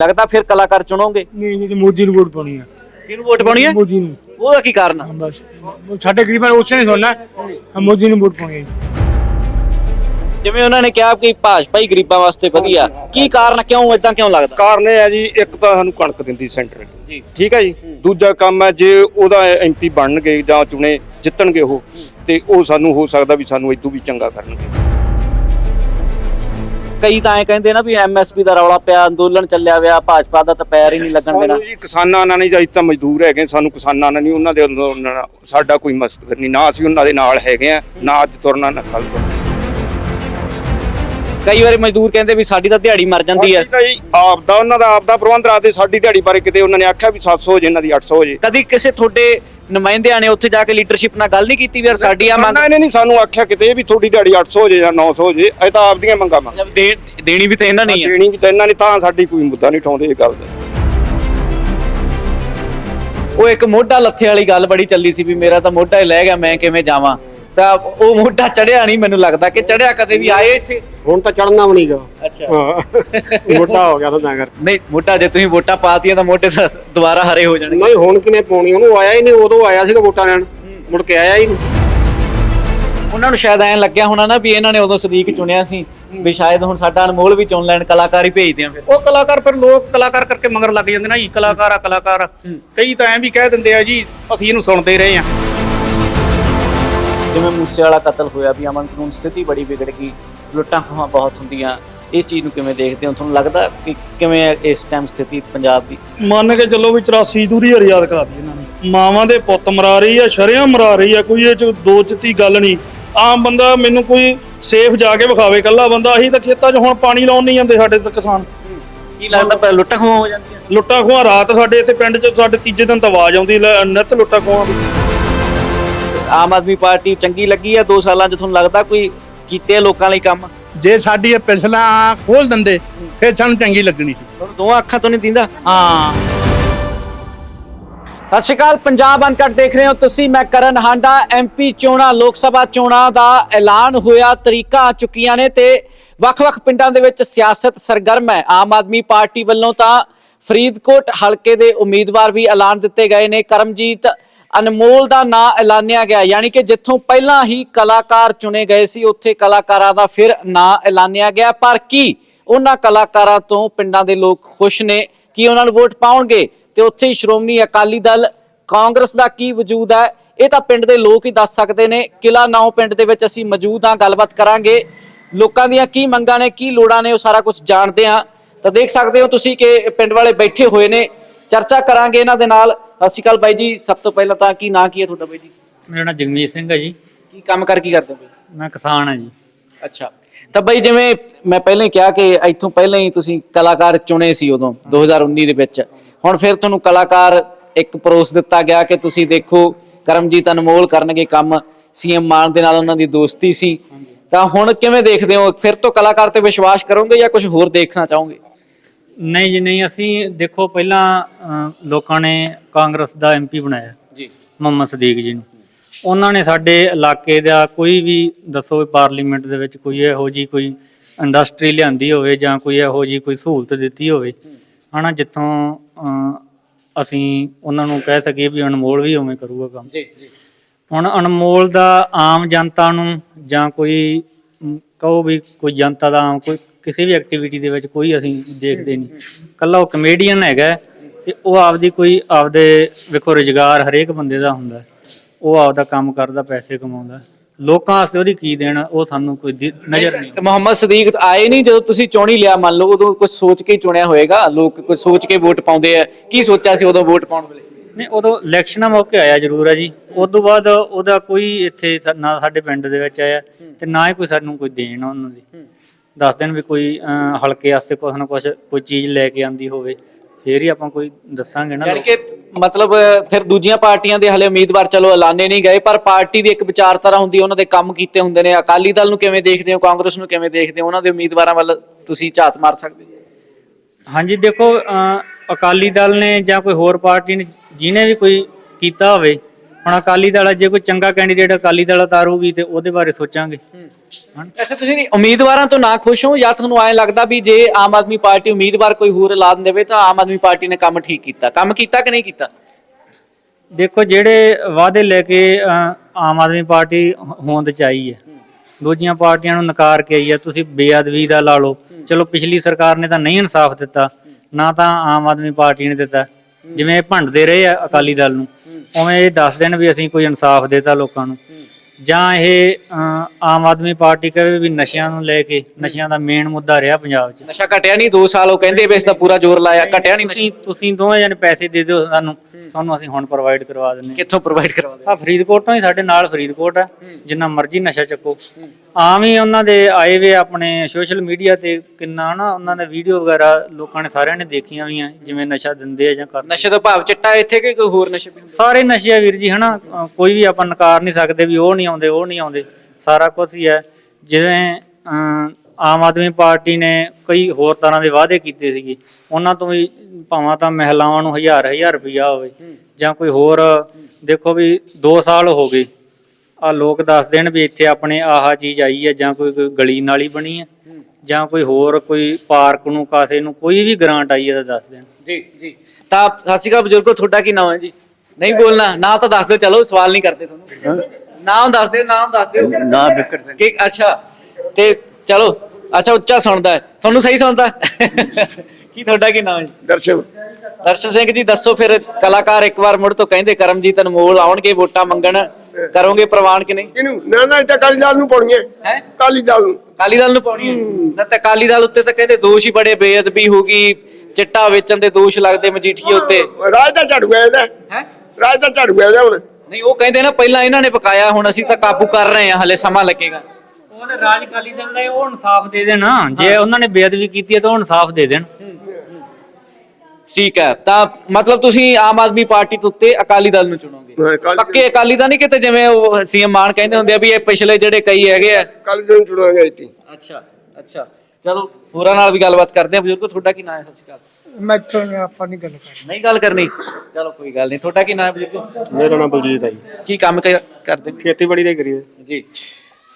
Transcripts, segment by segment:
ਲੱਗਦਾ ਫਿਰ ਕਲਾਕਾਰ ਚੁਣੋਗੇ? ਨਹੀਂ ਜੀ ਮੋਦੀ ਨੂੰ ਵੋਟ ਪਾਉਣੀ ਆ। ਕਿਹਨੂੰ ਵੋਟ ਪਾਉਣੀ ਹੈ ਮੋਦੀ ਨੂੰ। ਉਹਦਾ ਕੀ ਕਾਰਨ ਆ? ਹਾਂ ਬਸ। ਸਾਡੇ ਗਰੀਬਾਂ ਨੂੰ ਉਸੇ ਨੇ ਸੁਣਨਾ। ਹਾਂ ਮੋਦੀ ਨੂੰ ਵੋਟ ਪਾਉਣੀ ਹੈ ਜਿਵੇਂ ਉਹਨਾਂ ਨੇ ਕਿਹਾ ਕਿ ਭਾਜਪਾ ਹੀ ਗਰੀਬਾਂ ਵਾਸਤੇ ਵਧੀਆ। ਕੀ ਕਾਰਨ ਕਿਉਂ ਇਦਾਂ ਕਿਉਂ ਲੱਗਦਾ? ਕਾਰਨ ਇਹ ਹੈ ਜੀ ਇੱਕ ਤਾਂ ਸਾਨੂੰ ਕਣਕ ਦਿੰਦੀ ਸੈਂਟਰ। ਜੀ। ਠੀਕ ਹੈ ਜੀ? ਦੂਜਾ ਕੰਮ ਹੈ ਜੇ ਉਹਦਾ ਐਮਪੀ ਬਣਨਗੇ ਜਾਂ ਚੁਣੇ ਜਿੱਤਣਗੇ ਉਹ ਤੇ ਉਹ ਸਾਨੂੰ ਹੋ ਸਕਦਾ ਵੀ ਸਾਨੂੰ ਇਦੋਂ ਵੀ ਚੰਗਾ ਕਰਨਗੇ। ਕਈ ਤਾਂ ਐ ਕਹਿੰਦੇ ਨਾ ਵੀ ਐਮਐਸਪੀ ਦਾ ਰੌਲਾ ਪਿਆ ਅੰਦੋਲਨ ਚੱਲਿਆ ਹੋਇਆ ਭਾਜਪਾ ਦਾ ਤਾਂ ਪੈਰ ਹੀ ਨਹੀਂ ਲੱਗਣ ਦੇਣਾ। ਸਾਨੂੰ ਜੀ ਕਿਸਾਨਾਂ ਨਾਲ ਨਹੀਂ ਜਾਂ ਅਸੀਂ ਤਾਂ ਮਜ਼ਦੂਰ ਹੈਗੇ ਸਾਨੂੰ ਕਿਸਾਨਾਂ ਨਾਲ ਨਹੀਂ ਉਹਨਾਂ ਦੇ ਅੰਦੋਲਨ ਨਾਲ ਸਾਡਾ ਕੋਈ ਮਸਤਵਰ ਨਹੀਂ ਨਾ ਅਸੀਂ ਉਹਨਾਂ ਦੇ ਨਾਲ ਹੈਗੇ ਆ ਨਾ ਅੱਜ ਤੁਰਨਾ ਨਾ ਕੱਲ ਤੁਰਨਾ। ਕਈ ਵਾਰੀ ਮਜ਼ਦੂਰ ਕਹਿੰਦੇ ਵੀ ਸਾਡੀ ਤਾਂ ਦਿਹਾੜੀ ਮਰ ਜਾਂਦੀ ਹੈ। ਤਾਂ ਜੀ ਆਪ ਦਾ ਉਹਨਾਂ ਦਾ ਆਪ ਦਾ ਪ੍ਰਬੰਧ ਰਾਤੇ ਸਾਡੀ ਦਿਹਾੜੀ ਬਾਰੇ ਕਿਤੇ ਉਹਨਾਂ ਨੇ ਆਖਿਆ ਵੀ 700 ਹੋ ਜੇ ਇਹਨਾਂ ਦੀ 800 ਹੋ ਜੇ। ਕਦੀ ਕਿਸੇ ਤੁਹਾਡੇ ਨੁਮਾਇੰਦਿਆਂ ਨੇ ਉੱਥੇ ਜਾ ਕੇ ਲੀਡਰਸ਼ਿਪ ਨਾਲ ਗੱਲ ਨਹੀਂ ਕੀਤੀ ਵੀ ਯਾਰ ਸਾਡੀ ਆ ਮੰਗ ਮੰਗਾਂ ਇਹਨੇ ਨਹੀਂ ਸਾਨੂੰ ਆਖਿਆ ਕਿਤੇ ਵੀ ਤੁਹਾਡੀ ਦਿਹਾੜੀ 800 ਹੋ ਜੇ ਜਾਂ 900 ਹੋ ਜੇ ਇਹ ਤਾਂ ਆਪਦੀਆਂ ਮੰਗਾਂ ਮੰਗ ਮਤਲਬ ਦੇ- ਦੇਣੀ ਵੀ ਤਾਂ ਇਹਨਾਂ ਨੇ ਹੀ ਹੈ ਦੇਣੀ ਵੀ ਤਾਂ ਇਹਨਾਂ ਨੇ ਤਾਂ ਸਾਡੀ ਕੋਈ ਮੁੱਦਾ ਨਹੀਂ ਉਠਾਉਂਦੇ ਇਹ ਗੱਲ ਦਾ। ਉਹ ਇੱਕ ਮੋਢਾ ਲੱਥੇ ਵਾਲੀ ਗੱਲ ਬੜੀ ਚੱਲੀ ਸੀ ਵੀ ਮੇਰਾ ਤਾਂ ਮੋਢਾ ਹੀ ਲੈ ਗਿਆ ਮੈਂ ਕਿਵੇਂ ਜਾਵਾਂ? ਤਾਂ ਉਹ ਮੋਢਾ ਚੜਿਆ ਨਹੀਂ ਮੈਨੂੰ ਲੱਗਦਾ ਕਿ ਚੜਿਆ ਕਦੇ ਵੀ ਆਏ ਇੱਥੇ। ਹੁਣ ਤਾਂ ਚੜਨਾ ਵੀ ਨਹੀਂਗਾ। ਅੱਛਾ। ਹਾਂ। ਮੋਟਾ ਹੋ ਗਿਆ ਤਾਂ ਤਾਂ ਕਰ ਨਹੀਂ ਮੋਢਾ ਜੇ ਤੁਸੀਂ ਵੋਟਾਂ ਪਾਤੀਆਂ ਤਾਂ ਮੋਢੇ ਤਾਂ ਦੁਬਾਰਾ ਹਰੇ ਹੋ ਜਾਣਗੇ। ਨਹੀਂ ਹੁਣ ਕਿਨੇ ਪਾਉਣੀ? ਉਹਨੂੰ ਆਇਆ ਹੀ ਨਹੀਂ ਉਦੋਂ ਆਇਆ ਸੀਗਾ ਵੋਟਾਂ ਲੈਣ। ਮੁੜ ਕੇ ਆਇਆ ਹੀ ਨਹੀਂ। ਉਹਨਾਂ ਨੂੰ ਸ਼ਾਇਦ ਐਂ ਲੱਗਿਆ ਹੋਣਾ ਨਾ ਵੀ ਇਹਨਾਂ ਨੇ ਉਦੋਂ ਸਦੀਕ ਚੁਣਿਆ ਸੀ ਵੀ ਸ਼ਾਇਦ ਹੁਣ ਸਾਡਾ ਅਨਮੋਲ ਵੀ ਚੁਣ ਲੈਣ ਕਲਾਕਾਰ ਹੀ ਭੇਜਦੇ ਆ ਫਿਰ। ਉਹ ਕਲਾਕਾਰ ਫਿਰ ਲੋਕ ਕਲਾਕਾਰ ਕਰਕੇ ਮਗਰ ਲੱਗ ਜਾਂਦੇ ਨਾ ਜੀ ਕਲਾਕਾਰ ਆ ਕਲਾਕਾਰ। ਆ। ਕਈ ਤਾਂ ਐਂ ਵੀ ਕਹਿ ਦਿੰਦੇ ਆ ਜੀ ਅਸੀਂ ਇਹਨੂੰ ਸੁਣਦੇ ਰਹੇ ਆ ਜਿਵੇਂ ਮੂਸੇ ਵਾਲਾ ਕਤਲ ਹੋਇਆ ਵੀ ਅਮਨ ਕਾਨੂੰਨ ਸਥਿਤੀ ਬੜੀ ਵਿਗੜ ਗਈ ਲੁੱਟਾਂ ਖੋਹਾਂ ਬਹੁਤ ਹੁੰਦੀਆਂ ਇਸ ਚੀਜ਼ ਨੂੰ ਕਿਵੇਂ ਦੇਖਦੇ ਹੋ? ਤੁਹਾਨੂੰ ਲੱਗਦਾ ਕਿ ਕਿਵੇਂ ਹੈ ਇਸ ਟਾਈਮ ਸਥਿਤੀ ਪੰਜਾਬ ਦੀ? ਮੰਨ ਕੇ ਚੱਲੋ ਵੀ 84 ਦੂਰੀ ਯਾਦ ਕਰਾ ਦਿੱਤੀ ਇਹਨਾਂ ਨੇ। ਮਾਵਾਂ ਦੇ ਪੁੱਤ ਮਰਾ ਰਹੀ ਆ ਸ਼ਰਿਆਂ ਮਰਾ ਰਹੀ ਆ ਕੋਈ ਇਹ ਚ ਦੋ ਚਿੱਤੀ ਗੱਲ ਨਹੀਂ। ਆਮ ਬੰਦਾ ਮੈਨੂੰ ਕੋਈ ਸੇਫ ਜਾ ਕੇ ਵਿਖਾਵੇ ਕੱਲਾ ਬੰਦਾ ਅਸੀਂ ਤਾਂ ਖੇਤਾਂ 'ਚ ਹੁਣ ਪਾਣੀ ਲਾਉਣ ਨਹੀਂ ਜਾਂਦੇ ਸਾਡੇ ਤਾਂ ਕਿਸਾਨ। ਕੀ ਲੱਗਦਾ ਪ- ਲੁੱਟਾਂ ਖੋਹਾਂ ਹੋ ਜਾਂਦੀਆਂ? ਲੁੱਟਾਂ ਖੋਹਾਂ ਰਾਤ ਸਾਡੇ ਇੱਥੇ ਪਿੰਡ 'ਚ ਸਾਡੇ ਤੀਜੇ ਦਿਨ ਤਾਂ ਆਵਾਜ਼ ਆਉਂਦੀ ਨਿੱਤ ਲੁੱਟਾਂ ਖੋਹਾਂ ਦੀ। ਆਮ ਆਦਮੀ ਪਾਰਟੀ ਚੰਗੀ ਲੱਗੀ ਆ 2 ਸਾਲਾਂ 'ਚ ਤੁਹਾਨੂੰ ਲੱਗਦਾ ਕੋਈ ਕੀਤੇ ਲੋਕਾਂ ਲਈ ਕੰਮ? ਜੇ ਸਾਡੀ ਇਹ ਪਿਛਲਾ ਖੋਲ ਦਿੰਦੇ ਫਿਰ ਸਾਨੂੰ ਚੰਗੀ ਲੱਗਣੀ ਸੀ। ਤੁਹਾਨੂੰ ਅੱਖਾਂ ਤੋਂ ਨਹੀਂ ਦਿੰਦਾ? ਹਾਂ। ਸਤਿ ਸ਼੍ਰੀ ਅਕਾਲ ਪੰਜਾਬ ਅਨਕਟ ਦੇਖ ਰਹੇ ਹੋ ਤੁਸੀਂ। ਮੈਂ ਕਰਨ ਹਾਂਡਾ ਐਮਪੀ ਚੋਣਾਂ ਲੋਕ ਸਭਾ ਚੋਣਾਂ ਦਾ ਐਲਾਨ ਹੋਇਆ ਤਰੀਕਾ ਆ ਚੁੱਕੀਆਂ ਨੇ ਤੇ ਵੱਖ-ਵੱਖ ਪਿੰਡਾਂ ਦੇ ਵਿੱਚ ਸਿਆਸਤ ਸਰਗਰਮ ਹੈ। ਆਮ ਆਦਮੀ ਪਾਰਟੀ ਵੱਲੋਂ ਤਾਂ ਫਰੀਦਕੋਟ ਹਲਕੇ ਦੇ ਉਮੀਦਵਾਰ ਵੀ ਐਲਾਨ ਦਿੱਤੇ ਗਏ ਨੇ। ਕਰਮਜੀਤ ਅਨਮੋਲ ਦਾ ਨਾਂ ਐਲਾਨਿਆ ਗਿਆ, ਯਾਨੀ ਕਿ ਜਿੱਥੋਂ ਪਹਿਲਾਂ ਹੀ ਕਲਾਕਾਰ ਚੁਣੇ ਗਏ ਸੀ, ਉੱਥੇ ਕਲਾਕਾਰਾਂ ਦਾ ਫਿਰ ਨਾਂ ਐਲਾਨਿਆ ਗਿਆ। ਪਰ ਕੀ ਉਹਨਾਂ ਕਲਾਕਾਰਾਂ ਤੋਂ ਪਿੰਡਾਂ ਦੇ ਲੋਕ ਖੁਸ਼ ਨੇ? ਕੀ ਉਹਨਾਂ ਨੂੰ ਵੋਟ ਪਾਉਣਗੇ? ਤੇ ਉੱਥੇ ਹੀ ਸ਼੍ਰੋਮਣੀ ਅਕਾਲੀ ਦਲ, ਕਾਂਗਰਸ ਦਾ ਕੀ ਵਜੂਦ ਹੈ? ਇਹ ਤਾਂ ਪਿੰਡ ਦੇ ਲੋਕ ਹੀ ਦੱਸ ਸਕਦੇ ਨੇ। ਕਿਲਾ ਨੌ ਪਿੰਡ ਦੇ ਵਿੱਚ ਅਸੀਂ ਮੌਜੂਦ ਹਾਂ, ਗੱਲਬਾਤ ਕਰਾਂਗੇ। ਲੋਕਾਂ ਦੀਆਂ ਕੀ ਮੰਗਾਂ ਨੇ, ਕੀ ਲੋੜਾਂ ਨੇ, ਉਹ ਸਾਰਾ ਕੁਝ ਜਾਣਦੇ ਹਾਂ। ਤਾਂ ਦੇਖ ਸਕਦੇ ਹੋ ਤੁਸੀਂ ਕਿ ਪਿੰਡ ਵਾਲੇ ਬੈਠੇ ਹੋਏ ਨੇ। ਚਰਚਾ ਕਰਾਂਗੇ ਇਹਨਾਂ ਦੇ ਨਾਲ। ਸਤਿ ਸ਼੍ਰੀ ਅਕਾਲ ਬਾਈ ਜੀ ਸਭ ਤੋਂ ਪਹਿਲਾਂ ਤਾਂ ਕੀ ਨਾਂ ਕੀ ਹੈ ਤੁਹਾਡਾ ਬਾਈ ਜੀ? ਮੇਰਾ ਨਾਮ ਜਗਮੀਤ ਸਿੰਘ ਹੈ ਜੀ। ਕੀ ਕੰਮ ਕਰ ਕੀ ਕਰਦੇ ਹੋ ਬਾਈ? ਮੈਂ ਕਿਸਾਨ ਹਾਂ ਜੀ। ਅੱਛਾ। ਤਾਂ ਬਈ ਜਿਵੇਂ ਮੈਂ ਪਹਿਲਾਂ ਹੀ ਕਿਹਾ ਕਿ ਇੱਥੋਂ ਪਹਿਲਾਂ ਹੀ ਤੁਸੀਂ ਕਲਾਕਾਰ ਚੁਣੇ ਸੀ ਉਦੋਂ 2019 ਦੇ ਵਿੱਚ। ਹੁਣ ਫਿਰ ਤੁਹਾਨੂੰ ਕਲਾਕਾਰ ਇੱਕ ਪਰੋਸ ਦਿੱਤਾ ਗਿਆ ਕਿ ਤੁਸੀਂ ਦੇਖੋ ਕਰਮਜੀਤ ਅਨਮੋਲ ਕਰਨਗੇ ਕੰਮ ਸੀਐਮ ਮਾਨ ਦੇ ਨਾਲ ਉਹਨਾਂ ਦੀ ਦੋਸਤੀ ਸੀ। ਤਾਂ ਹੁਣ ਕਿਵੇਂ ਦੇਖਦੇ ਹੋ? ਫਿਰ ਤੋਂ ਕਲਾਕਾਰ ਤੇ ਵਿਸ਼ਵਾਸ ਕਰੋਗੇ ਜਾਂ ਕੁਝ ਹੋਰ ਦੇਖਣਾ ਚਾਹੋਗੇ? ਨਹੀਂ ਜੀ ਨਹੀਂ ਅਸੀਂ ਦੇਖੋ ਪਹਿਲਾਂ ਅ, ਲੋਕਾਂ ਨੇ ਕਾਂਗਰਸ ਦਾ ਐਮਪੀ ਬਣਾਇਆ। ਜੀ। ਮੁਹੰਮਦ ਸਦੀਕ ਜੀ ਨੂੰ। ਉਹਨਾਂ ਨੇ ਸਾਡੇ ਇਲਾਕੇ ਦਾ ਕੋਈ ਵੀ ਦੱਸੋ ਪਾਰਲੀਮੈਂਟ ਦੇ ਵਿੱਚ ਕੋਈ ਇਹੋ ਜੀ ਕੋਈ ਇੰਡਸਟਰੀ ਲਿਆਂਦੀ ਹੋਵੇ ਜਾਂ ਕੋਈ ਇਹੋ ਜੀ ਕੋਈ ਸਹੂਲਤ ਦਿੱਤੀ ਹੋਵੇ ਹਨਾ ਜਿੱਥੋਂ ਅ, ਅਸੀਂ ਉਹਨਾਂ ਨੂੰ ਕਹਿ ਸਕੀਏ ਵੀ ਅਨਮੋਲ ਵੀ ਉਵੇਂ ਕਰੂਗਾ ਕੰਮ। ਜੀ ਜੀ। ਹੁਣ ਅਨਮੋਲ ਦਾ ਆਮ ਜਨਤਾ ਨੂੰ ਜਾਂ ਕੋਈ ਮ, ਕਹੋ ਵੀ ਕੋਈ ਜਨਤਾ ਦਾ ਆਮ ਕੋਈ ਕਿਸੇ ਵੀ ਐਕਟੀਵਿਟੀ ਦੇ ਵਿੱਚ ਕੋਈ ਅਸੀਂ ਦੇਖਦੇ ਨਹੀਂ। ਕੱਲਾ ਉਹ ਕਮੇਡੀਅਨ ਹੈਗਾ ਤੇ ਉਹ ਆਪਦੀ ਕੋਈ ਆਪਦੇ ਵੇਖੋ ਰੁਜ਼ਗਾਰ ਹਰੇਕ ਬੰਦੇ ਦਾ ਹੁੰਦਾ। ਉਹ ਆਪਦਾ ਕੰਮ ਕਰਦਾ ਪੈਸੇ ਕਮਾਉਂਦਾ ਲੋਕਾਂ ਵਾਸਤੇ ਉਹਦੀ ਕੀ ਦੇਣ ਉਹ ਸਾਨੂੰ ਕੋਈ ਨਜ਼ਰ ਨਹੀਂ ਤੇ ਮੁਹੰਮਦ ਸਦੀਕ ਆਏ ਨਹੀਂ ਜਦੋਂ ਤੁਸੀਂ ਚੋਣ ਲਿਆ ਮੰਨ ਲਓ ਉਦੋਂ ਕੁਝ ਸੋਚ ਕੇ ਚੁਣਿਆ ਹੋਏਗਾ ਲੋਕ ਕੁਝ ਸੋਚ ਕੇ ਵੋਟ ਪਾਉਂਦੇ ਆ। ਕੀ ਸੋਚਿਆ ਸੀ ਉਦੋਂ ਵੋਟ ਪਾਉਣ ਵੇਲੇ? ਨਹੀਂ ਉਦੋਂ ਇਲੈਕਸ਼ਨਾਂ ਮੌਕੇ ਆਇਆ ਜ਼ਰੂਰ ਹੈ ਜੀ। ਉਸ ਤੋਂ ਬਾਅਦ ਉਹਦਾ ਕੋਈ ਇੱਥੇ ਨਾ ਸਾਡੇ ਪਿੰਡ ਦੇ ਵਿੱਚ ਆਇਆ ਤੇ ਨਾ ਹੀ ਕੋਈ ਸਾਨੂੰ ਕੋਈ ਦੇਣ ਆ ਉਹਨਾਂ ਦੀ। ਦੱਸ ਦੇਣ ਵੀ ਕੋਈ ਅਹ, ਹਲਕੇ ਵਾਸਤੇ ਕੁਛ ਨਾ ਕੁਛ ਕੋਈ ਚੀਜ਼ ਲੈ ਕੇ ਆਂਦੀ ਹੋਵੇ ਫੇਰ ਹੀ ਆਪਾਂ ਕੋਈ ਦੱਸਾਂਗੇ ਨਾ ਯਾਨੀ ਕਿ ਮਤਲਬ ਫਿਰ ਦੂਜੀਆਂ ਪਾਰਟੀਆਂ ਦੇ ਹਲੇ ਉਮੀਦਵਾਰ ਚਲੋ ਐਲਾਨੇ ਨਹੀਂ ਗਏ ਪਰ ਪਾਰਟੀ ਦੀ ਇੱਕ ਵਿਚਾਰਧਾਰਾ ਹੁੰਦੀ ਹੈ ਉਹਨਾਂ ਦੇ ਕੰਮ ਕੀਤੇ ਹੁੰਦੇ ਨੇ। ਅਕਾਲੀ ਦਲ ਨੂੰ ਕਿਵੇਂ ਦੇਖਦੇ ਹੋ ਕਾਂਗਰਸ ਨੂੰ ਕਿਵੇਂ ਦੇਖਦੇ ਹੋ ਉਹਨਾਂ ਦੇ ਉਮੀਦਵਾਰਾਂ ਵੱਲ ਤੁਸੀਂ ਝਾਤ ਮਾਰ ਸਕਦੇ ਹੋ? ਹਾਂਜੀ ਦੇਖੋ ਅਹ, ਅਕਾਲੀ ਦਲ ਨੇ ਜਾਂ ਕੋਈ ਹੋਰ ਪਾਰਟੀ ਨੇ ਜਿਹਨੇ ਵੀ ਕੋਈ ਕੀਤਾ ਹੋਵੇ ਹੁਣ ਅਕਾਲੀ ਦਲ ਆ, ਜੇ ਕੋਈ ਚੰਗਾ ਕੈਂਡੀਡੇਟ ਅਕਾਲੀ ਦਲ ਉਤਾਰੂਗੀ ਤੇ ਉਹਦੇ ਬਾਰੇ ਸੋਚਾਂਗੇ? ਅੱਛਾ ਤੁਸੀਂ ਨਹੀਂ ਉਮੀਦਵਾਰਾਂ ਤੋਂ ਨਾ ਖੁਸ਼ ਹੋ ਜਾਂ ਤੁਹਾਨੂੰ ਐਂ ਲੱਗਦਾ ਵੀ ਜੇ ਆਮ ਆਦਮੀ ਪਾਰਟੀ ਉਮੀਦਵਾਰ ਕੋਈ ਹੋਰ ਐਲਾਨ ਦੇਵੇ ਤਾਂ ਆਮ ਆਦਮੀ ਪਾਰਟੀ ਨੇ ਕੰਮ ਠੀਕ ਕੀਤਾ? ਕੰਮ ਕੀਤਾ ਕਿ ਨਹੀਂ ਕੀਤਾ? ਦੇਖੋ ਜਿਹੜੇ ਵਾਅਦੇ ਲੈ ਕੇ ਅ, ਆਮ ਆਦਮੀ ਪਾਰਟੀ ਹੋ- ਹੋਂਦ ਚ ਆਈ ਹੈ ਦੂਜੀਆਂ ਪਾਰਟੀਆਂ ਨੂੰ ਨਕਾਰ ਕੇ ਆਈ ਹੈ ਤੁਸੀਂ ਬੇਅਦਬੀ ਦਾ ਲਾ ਲਓ। ਚਲੋ ਪਿਛਲੀ ਸਰਕਾਰ ਨੇ ਤਾਂ ਨਹੀਂ ਇਨਸਾਫ ਦਿੱਤਾ ਨਾ ਤਾਂ ਆਮ ਆਦਮੀ ਪਾਰਟੀ ਨੇ ਦਿੱਤਾ। ਜਿਵੇਂ ਇਹ ਭੰਡਦੇ ਰਹੇ ਆ ਅਕਾਲੀ ਦਲ ਨੂੰ। ਉਵੇਂ ਇਹ ਦੱਸ ਦੇਣ ਵੀ ਅਸੀਂ ਕੋਈ ਇਨਸਾਫ ਦੇਤਾ ਲੋਕਾਂ ਨੂੰ। ਜਾਂ ਇਹ ਆਮ ਆਦਮੀ ਪਾਰਟੀ ਕਹੇ ਵੀ ਨਸ਼ਿਆਂ ਨੂੰ ਲੈ ਕੇ ਨਸ਼ਿਆਂ ਦਾ ਮੇਨ ਮੁੱਦਾ ਰਿਹਾ ਪੰਜਾਬ 'ਚ। ਨਸ਼ਾ ਘਟਿਆ ਨਹੀਂ 2 ਸਾਲ ਉਹ ਕਹਿੰਦੇ ਵੀ ਇਸ ਦਾ ਪੂਰਾ ਜ਼ੋਰ ਲਾਇਆ ਘਟਿਆ ਨਹੀਂ ਨਸ਼ਾ। ਤੁਸੀਂ ਤੁਸੀਂ ਦੋਵੇਂ ਜਣੇ ਪੈਸੇ ਦੇ ਦਿਓ ਸਾਨੂੰ ਤੁਹਾਨੂੰ ਅਸੀਂ ਹੁਣ ਪ੍ਰੋਵਾਈਡ ਕਰਵਾ ਹਾਂ। ਕਿੱਥੋਂ ਪ੍ਰੋਵਾਈਡ ਕਰਵਾਉਂਦੇ ਆ ਫਰੀਦਕੋਟ ਤੋਂ ਹੀ ਸਾਡੇ ਨਾਲ ਫਰੀਦਕੋਟ ਹੈ ਜਿੰਨਾ ਮਰਜ਼ੀ ਨਸ਼ਾ ਚੱਕੋ। ਆਮ ਹੀ ਉਹਨਾਂ ਦੇ ਆਏ ਵੇ ਆਪਣੇ ਸੋਸ਼ਲ ਮੀਡੀਆ ਤੇ ਕਿੰਨਾ ਨਾ ਉਹਨਾਂ ਦੇ ਵੀਡੀਓ ਵਗੈਰਾ ਲੋਕਾਂ ਨੇ ਸਾਰਿਆਂ ਨੇ ਦੇਖੀਆਂ ਵੀਆਂ ਜਿਵੇਂ ਨਸ਼ਾ ਦਿੰਦੇ ਆ ਜਾਂ ਕਰਦੇ ਨਸ਼ੇ ਤੋਂ ਭਾਵ ਚਿੱਟਾ ਇੱਥੇ ਕਿ ਕੋਈ ਹੋਰ ਨਸ਼ੇ? ਸਾਰੇ ਨਸ਼ੇ ਆ ਵੀਰ ਜੀ ਹਨਾ ਅ, ਕੋਈ ਵੀ ਆਪਾਂ ਨਕਾਰ ਨਹੀਂ ਸਕਦੇ ਵੀ ਉਹ ਨਹੀਂ ਆਉਂਦੇ ਉਹ ਨਹੀਂ ਆਉਂਦੇ। ਸਾਰਾ ਕੁਝ ਹੀ ਹੈ। ਜਿਵੇਂ ਆਮ ਆਦਮੀ ਪਾਰਟੀ ਨੇ ਕਈ ਹੋਰ ਤਰ੍ਹਾਂ ਦੇ ਵਾਅਦੇ ਕੀਤੇ ਸੀਗੇ। ਉਹਨਾਂ ਤੋਂ ਵੀ ਭਾਵਾਂ ਤਾਂ ਮਹਿਲਾਵਾਂ ਨੂੰ ਹਜ਼ਾਰ ਹਜ਼ਾਰ ਰੁਪਈਆ ਹੋਵੇ ਜਾਂ ਕੋਈ ਹੋਰ ਦੇਖੋ ਵੀ 2 ਸਾਲ ਹੋ ਗਏ। ਆ ਲੋਕ ਦੱਸ ਦੇਣ ਵੀ ਇੱਥੇ ਆਪਣੇ ਆਹ ਚੀਜ਼ ਆਈ ਹੈ ਜਾਂ ਕੋਈ ਕੋਈ ਗਲੀ ਨਾਲੀ ਬਣੀ ਹੈ ਜਾਂ ਕੋਈ ਹੋਰ ਕੋਈ ਪਾਰਕ ਨੂੰ ਕਾਸੇ ਨੂੰ ਕੋਈ ਵੀ ਗ੍ਰਾਂਟ ਆਈ ਹੈ ਤਾਂ ਦੱਸ ਦੇਣ। ਜੀ ਜੀ। ਤਾਂ ਸ਼੍ਰੀ ਅਕਾਲ ਬਜ਼ੁਰਗੋ ਤੁਹਾਡਾ ਕੀ ਨਾਮ ਹੈ ਜੀ? ਨਹੀਂ ਬੋਲਣਾ ਨਾ ਤਾਂ ਦੱਸ ਦਿਓ ਚਲੋ ਸਵਾਲ ਨਹੀਂ ਕਰਦੇ ਤੁਹਾਨੂੰ। ਨਾਮ ਦੱਸ ਦਿਓ ਨਾਮ ਦੱਸ ਦਿਓ। ਨਾਮ ਬਿਕਰ ਕਿ ਅੱਛਾ ਤੇ ਚਲੋ ਅੱਛਾ ਉੱਚਾ ਸੁਣਦਾ ਹੈ। ਤੁਹਾਨੂੰ ਸਹੀ ਸੁਣਦਾ ਹੈ? ਕੀ ਤੁਹਾਡਾ ਕੀ ਨਾਮ ਹੈ? ਜੀ ਦਰਸ਼ਨ ਦਰਸ਼ਨ ਸਿੰਘ ਜੀ ਦੱਸੋ ਫਿਰ ਕਲਾਕਾਰ ਇੱਕ ਵਾਰ ਮੁੜ ਤੋਂ ਕਹਿੰਦੇ ਕਰਮਜੀਤ ਅਨਮੋਲ ਆਉਣਗੇ ਵੋਟਾਂ ਮੰਗਣ ਕਰੋਗੇ ਪ੍ਰਵਾਨ ਕਿ ਨਹੀਂ? ਇਹਨੂੰ ਨਾ ਨਾ ਇਹ ਤਾਂ ਕਾਲੀ ਦਾਲ ਨੂੰ ਪਾਉਣੀ ਹੈ। ਹੈ? ਕਾਲੀ ਦਾਲ ਨੂੰ। ਅਕਾਲੀ ਦਲ ਨੂੰ ਪਾਉਣੀ ਹੈ? ਨਾ ਤਾਂ ਅਕਾਲੀ ਦਲ ਉੱਤੇ ਤਾਂ ਕਹਿੰਦੇ ਦੋਸ਼ ਹੀ ਬੜੇ ਬੇਅਦਬੀ ਹੋ ਗਈ ਚਿੱਟਾ ਵੇਚਣ ਦੇ ਦੋਸ਼ ਲੱਗਦੇ ਮਜੀਠੀਏ ਉੱਤੇ। ਰਾਜ ਦਾ ਝੜ ਗਿਆ ਇਹਦਾ। ਹੈ? ਰਾਜ ਦਾ ਝੜ ਗਿਆ ਇਹਦਾ ਹੁਣ। ਨਹੀਂ ਉਹ ਕਹਿੰਦੇ ਨਾ ਪਹਿਲਾਂ ਇਹਨਾਂ ਨੇ ਪਕਾਇਆ ਹੁਣ ਅਸੀਂ ਤਾਂ ਕਾਬੂ ਕਰ ਰਹੇ ਹਾਂ ਹਲੇ ਸਮਾਂ ਲੱਗੇਗਾ। ਉਹਨੇ ਰਾਜ ਕਾਲੀ ਦਲ ਦਾ ਉਹ ਇਨਸਾਫ ਦੇ ਦੇਣ। ਜੇ ਉਹਨਾਂ ਨੇ ਬੇਅਦਬੀ ਕੀਤੀ ਹੈ ਤਾਂ ਉਹ ਇਨਸਾਫ ਦੇ ਦੇਣ। ਠੀਕ ਹੈ ਤਾਂ ਮਤਲਬ ਤੁਸੀਂ ਆਮ ਆਦਮੀ ਪਾਰਟੀ ਤੋਂ ਉੱਤੇ ਅਕਾਲੀ ਦਲ ਨੂੰ ਚੁਣੋਗੇ? ਅਕਾਲੀ- ਪੱਕੇ ਅਕਾਲੀ ਦਾ ਨਹੀਂ ਕਿਤੇ ਜਿਵੇਂ ਉਹ ਸੀਐਮ ਮਾਨ ਕਹਿੰਦੇ ਹੁੰਦੇ ਆ ਵੀ ਇਹ ਪਿਛਲੇ ਜਿਹੜੇ ਕਈ ਹੈਗੇ ਆ। ਕਾਲੀ ਦਾਲ ਨੂੰ ਚੁਣਾਂਗੇ ਇੱਥੇ ਅੱਛਾ ਅੱਛਾ। ਚਲੋ ਹੋਰਾਂ ਨਾਲ ਵੀ ਗੱਲਬਾਤ ਕਰਦੇ ਆ ਬਜ਼ੁਰਗੋ ਤੁਹਾਡਾ ਕੀ ਨਾਮ ਹੈ? ਸਤਿ ਸ਼੍ਰੀ ਅਕਾਲ। ਮੈਥੋਂ ਆਪਾਂ ਨਹੀਂ ਗੱਲ ਕਰਨੀ। ਨਹੀਂ ਗੱਲ ਕਰਨੀ? ਚਲੋ ਕੋਈ ਗੱਲ ਨਹੀਂ। ਤੁਹਾਡਾ ਕੀ ਨਾਮ ਹੈ ਬਜ਼ੁਰਗੋ? ਮੇਰਾ ਨਾਮ ਬਲਜੀਤ ਹੈ ਜੀ। ਕੀ ਕੰਮ ਕ- ਕਰਦੇ? ਖੇਤੀਬਾੜੀ ਦਾ ਹੀ ਕਰੀਏ। ਜੀ।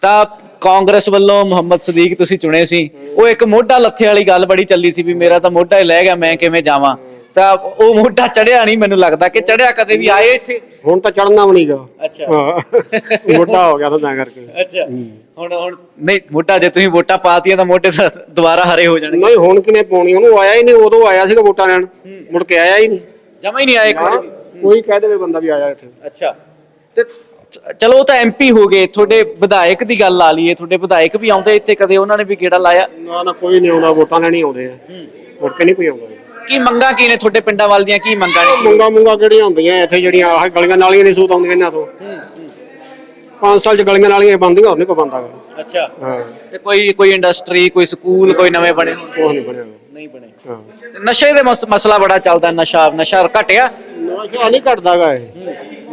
ਤਾਂ ਕਾਂਗਰਸ ਵੱਲੋਂ ਮੁਹੰਮਦ ਸਦੀਕ ਤੁਸੀਂ ਚੁਣੇ ਸੀ। ਉਹ ਇੱਕ ਮੋਢਾ ਲੱਥੇ ਵਾਲੀ ਗੱਲ ਬੜੀ ਚੱਲੀ ਸੀ ਵੀ ਮੇਰਾ ਤਾਂ ਮੋਢਾ ਹੀ ਲੈ ਗਿਆ ਮੈਂ ਕਿਵੇਂ ਜਾਵਾਂ? ਤਾਂ ਉਹ ਮੋਢਾ ਚੜਿਆ ਨਹੀਂ ਮੈਨੂੰ ਲੱਗਦਾ ਕਿ ਚੜਿਆ ਕਦੇ ਵੀ ਆਏ ਇੱਥੇ। ਹੁਣ ਤਾਂ ਚੜਨਾ ਵੀ ਨਹੀਂਗਾ। ਅੱਛਾ। ਹਾਂ। ਮੋਟਾ ਹੋ ਗਿਆ ਤਾਂ ਤਾਂ ਕਰਕੇ। ਅੱਛਾ। ਹੁਣ ਹੁਣ ਨਹੀਂ ਮੋਢਾ ਜੇ ਤੁਸੀਂ ਵੋਟਾਂ ਪਾਤੀਆਂ ਤਾਂ ਮੋਢੇ ਤਾਂ ਦੁਬਾਰਾ ਹਰੇ ਹੋ ਜਾਣਗੇ। ਨਹੀਂ ਹੁਣ ਕਿਨੇ ਪਾਉਣੀ? ਉਹਨੂੰ ਆਇਆ ਹੀ ਨਹੀਂ ਉਦੋਂ ਆਇਆ ਸੀਗਾ ਵੋਟਾਂ ਲੈਣ। ਮੁੜ ਕੇ ਆਇਆ ਹੀ ਨਹੀਂ। ਜਮਾ ਹੀ ਨਹੀਂ ਵਾਰੀ ਵੀ। ਕੋਈ ਕਹਿ ਦੇਵੇ ਬੰਦਾ ਵੀ ਆਇਆ ਇੱਥੇ। ਅੱਛਾ। ਤੇ ਚਲੋ ਉਹ ਤਾਂ ਐਮਪੀ ਹੋ ਗਏ। ਤੁਹਾਡੇ ਵਿਧਾਇਕ ਦੀ ਗੱਲ ਲਾ ਲਈਏ। ਤੁਹਾਡੇ ਵਿਧਾਇਕ ਵੀ ਆਉਂਦੇ ਇੱਥੇ ਕਦੇ? ਉਹਨਾਂ ਨੇ ਵੀ ਗੇੜਾ ਲਾਇਆ? ਨਾ ਨਾ ਕੋਈ ਨਹੀਂ ਆਉਂਦਾ। ਵੋਟਾਂ ਲੈਣੀ ਆਉਂਦੇ ਆ। ਮੁੜ ਕੇ ਨਹੀਂ ਕੋਈ ਆਉਂਦਾ। ਕੀ ਮੰਗਾਂ ਕੀ ਨੇ ਤੁਹਾਡੇ ਪਿੰਡਾਂ ਵੱਲ ਦੀਆਂ? ਕੀ ਮੰਗਾਂ ਨੇ? ਮੁੰਗਾ ਮੁੰਗਾ ਕਿਹੜੀਆਂ ਹੁੰਦੀਆਂ? ਇੱਥੇ ਜਿਹੜੀਆਂ ਆਹ ਗਲੀਆਂ ਨਾਲੀਆਂ ਨਹੀਂ ਸੂਤ ਆਉਂਦੀਆਂ ਇਹਨਾਂ ਤੋਂ। ਪੰਜ ਸਾਲ ਚ ਗਲੀਆਂ ਨਾਲੀਆਂ ਬੰਦੀਆਂ ਹੋਰ ਨਹੀਂ ਕੋਈ ਬੰਦਾ ਗਾ। ਅੱਛਾ। ਹਾਂ। ਤੇ ਕੋਈ ਕੋਈ ਇੰਡਸਟਰੀ ਕੋਈ ਸਕੂਲ ਕੋਈ ਨਵੇਂ ਬਣੇ? ਹੋਣ? ਨਹੀਂ ਬਣਿਆ। ਨਹੀਂ ਬਣੇ। ਹਾਂ। ਨਸ਼ੇ ਦੇ ਮਸ- ਮਸਲਾ ਬੜਾ ਚੱਲਦਾ ਨਸ਼ਾ ਨਸ਼ਾ ਘਟਿਆ? ਨਸ਼ਾ ਨਹੀਂ ਘਟਦਾਗਾ ਇਹ।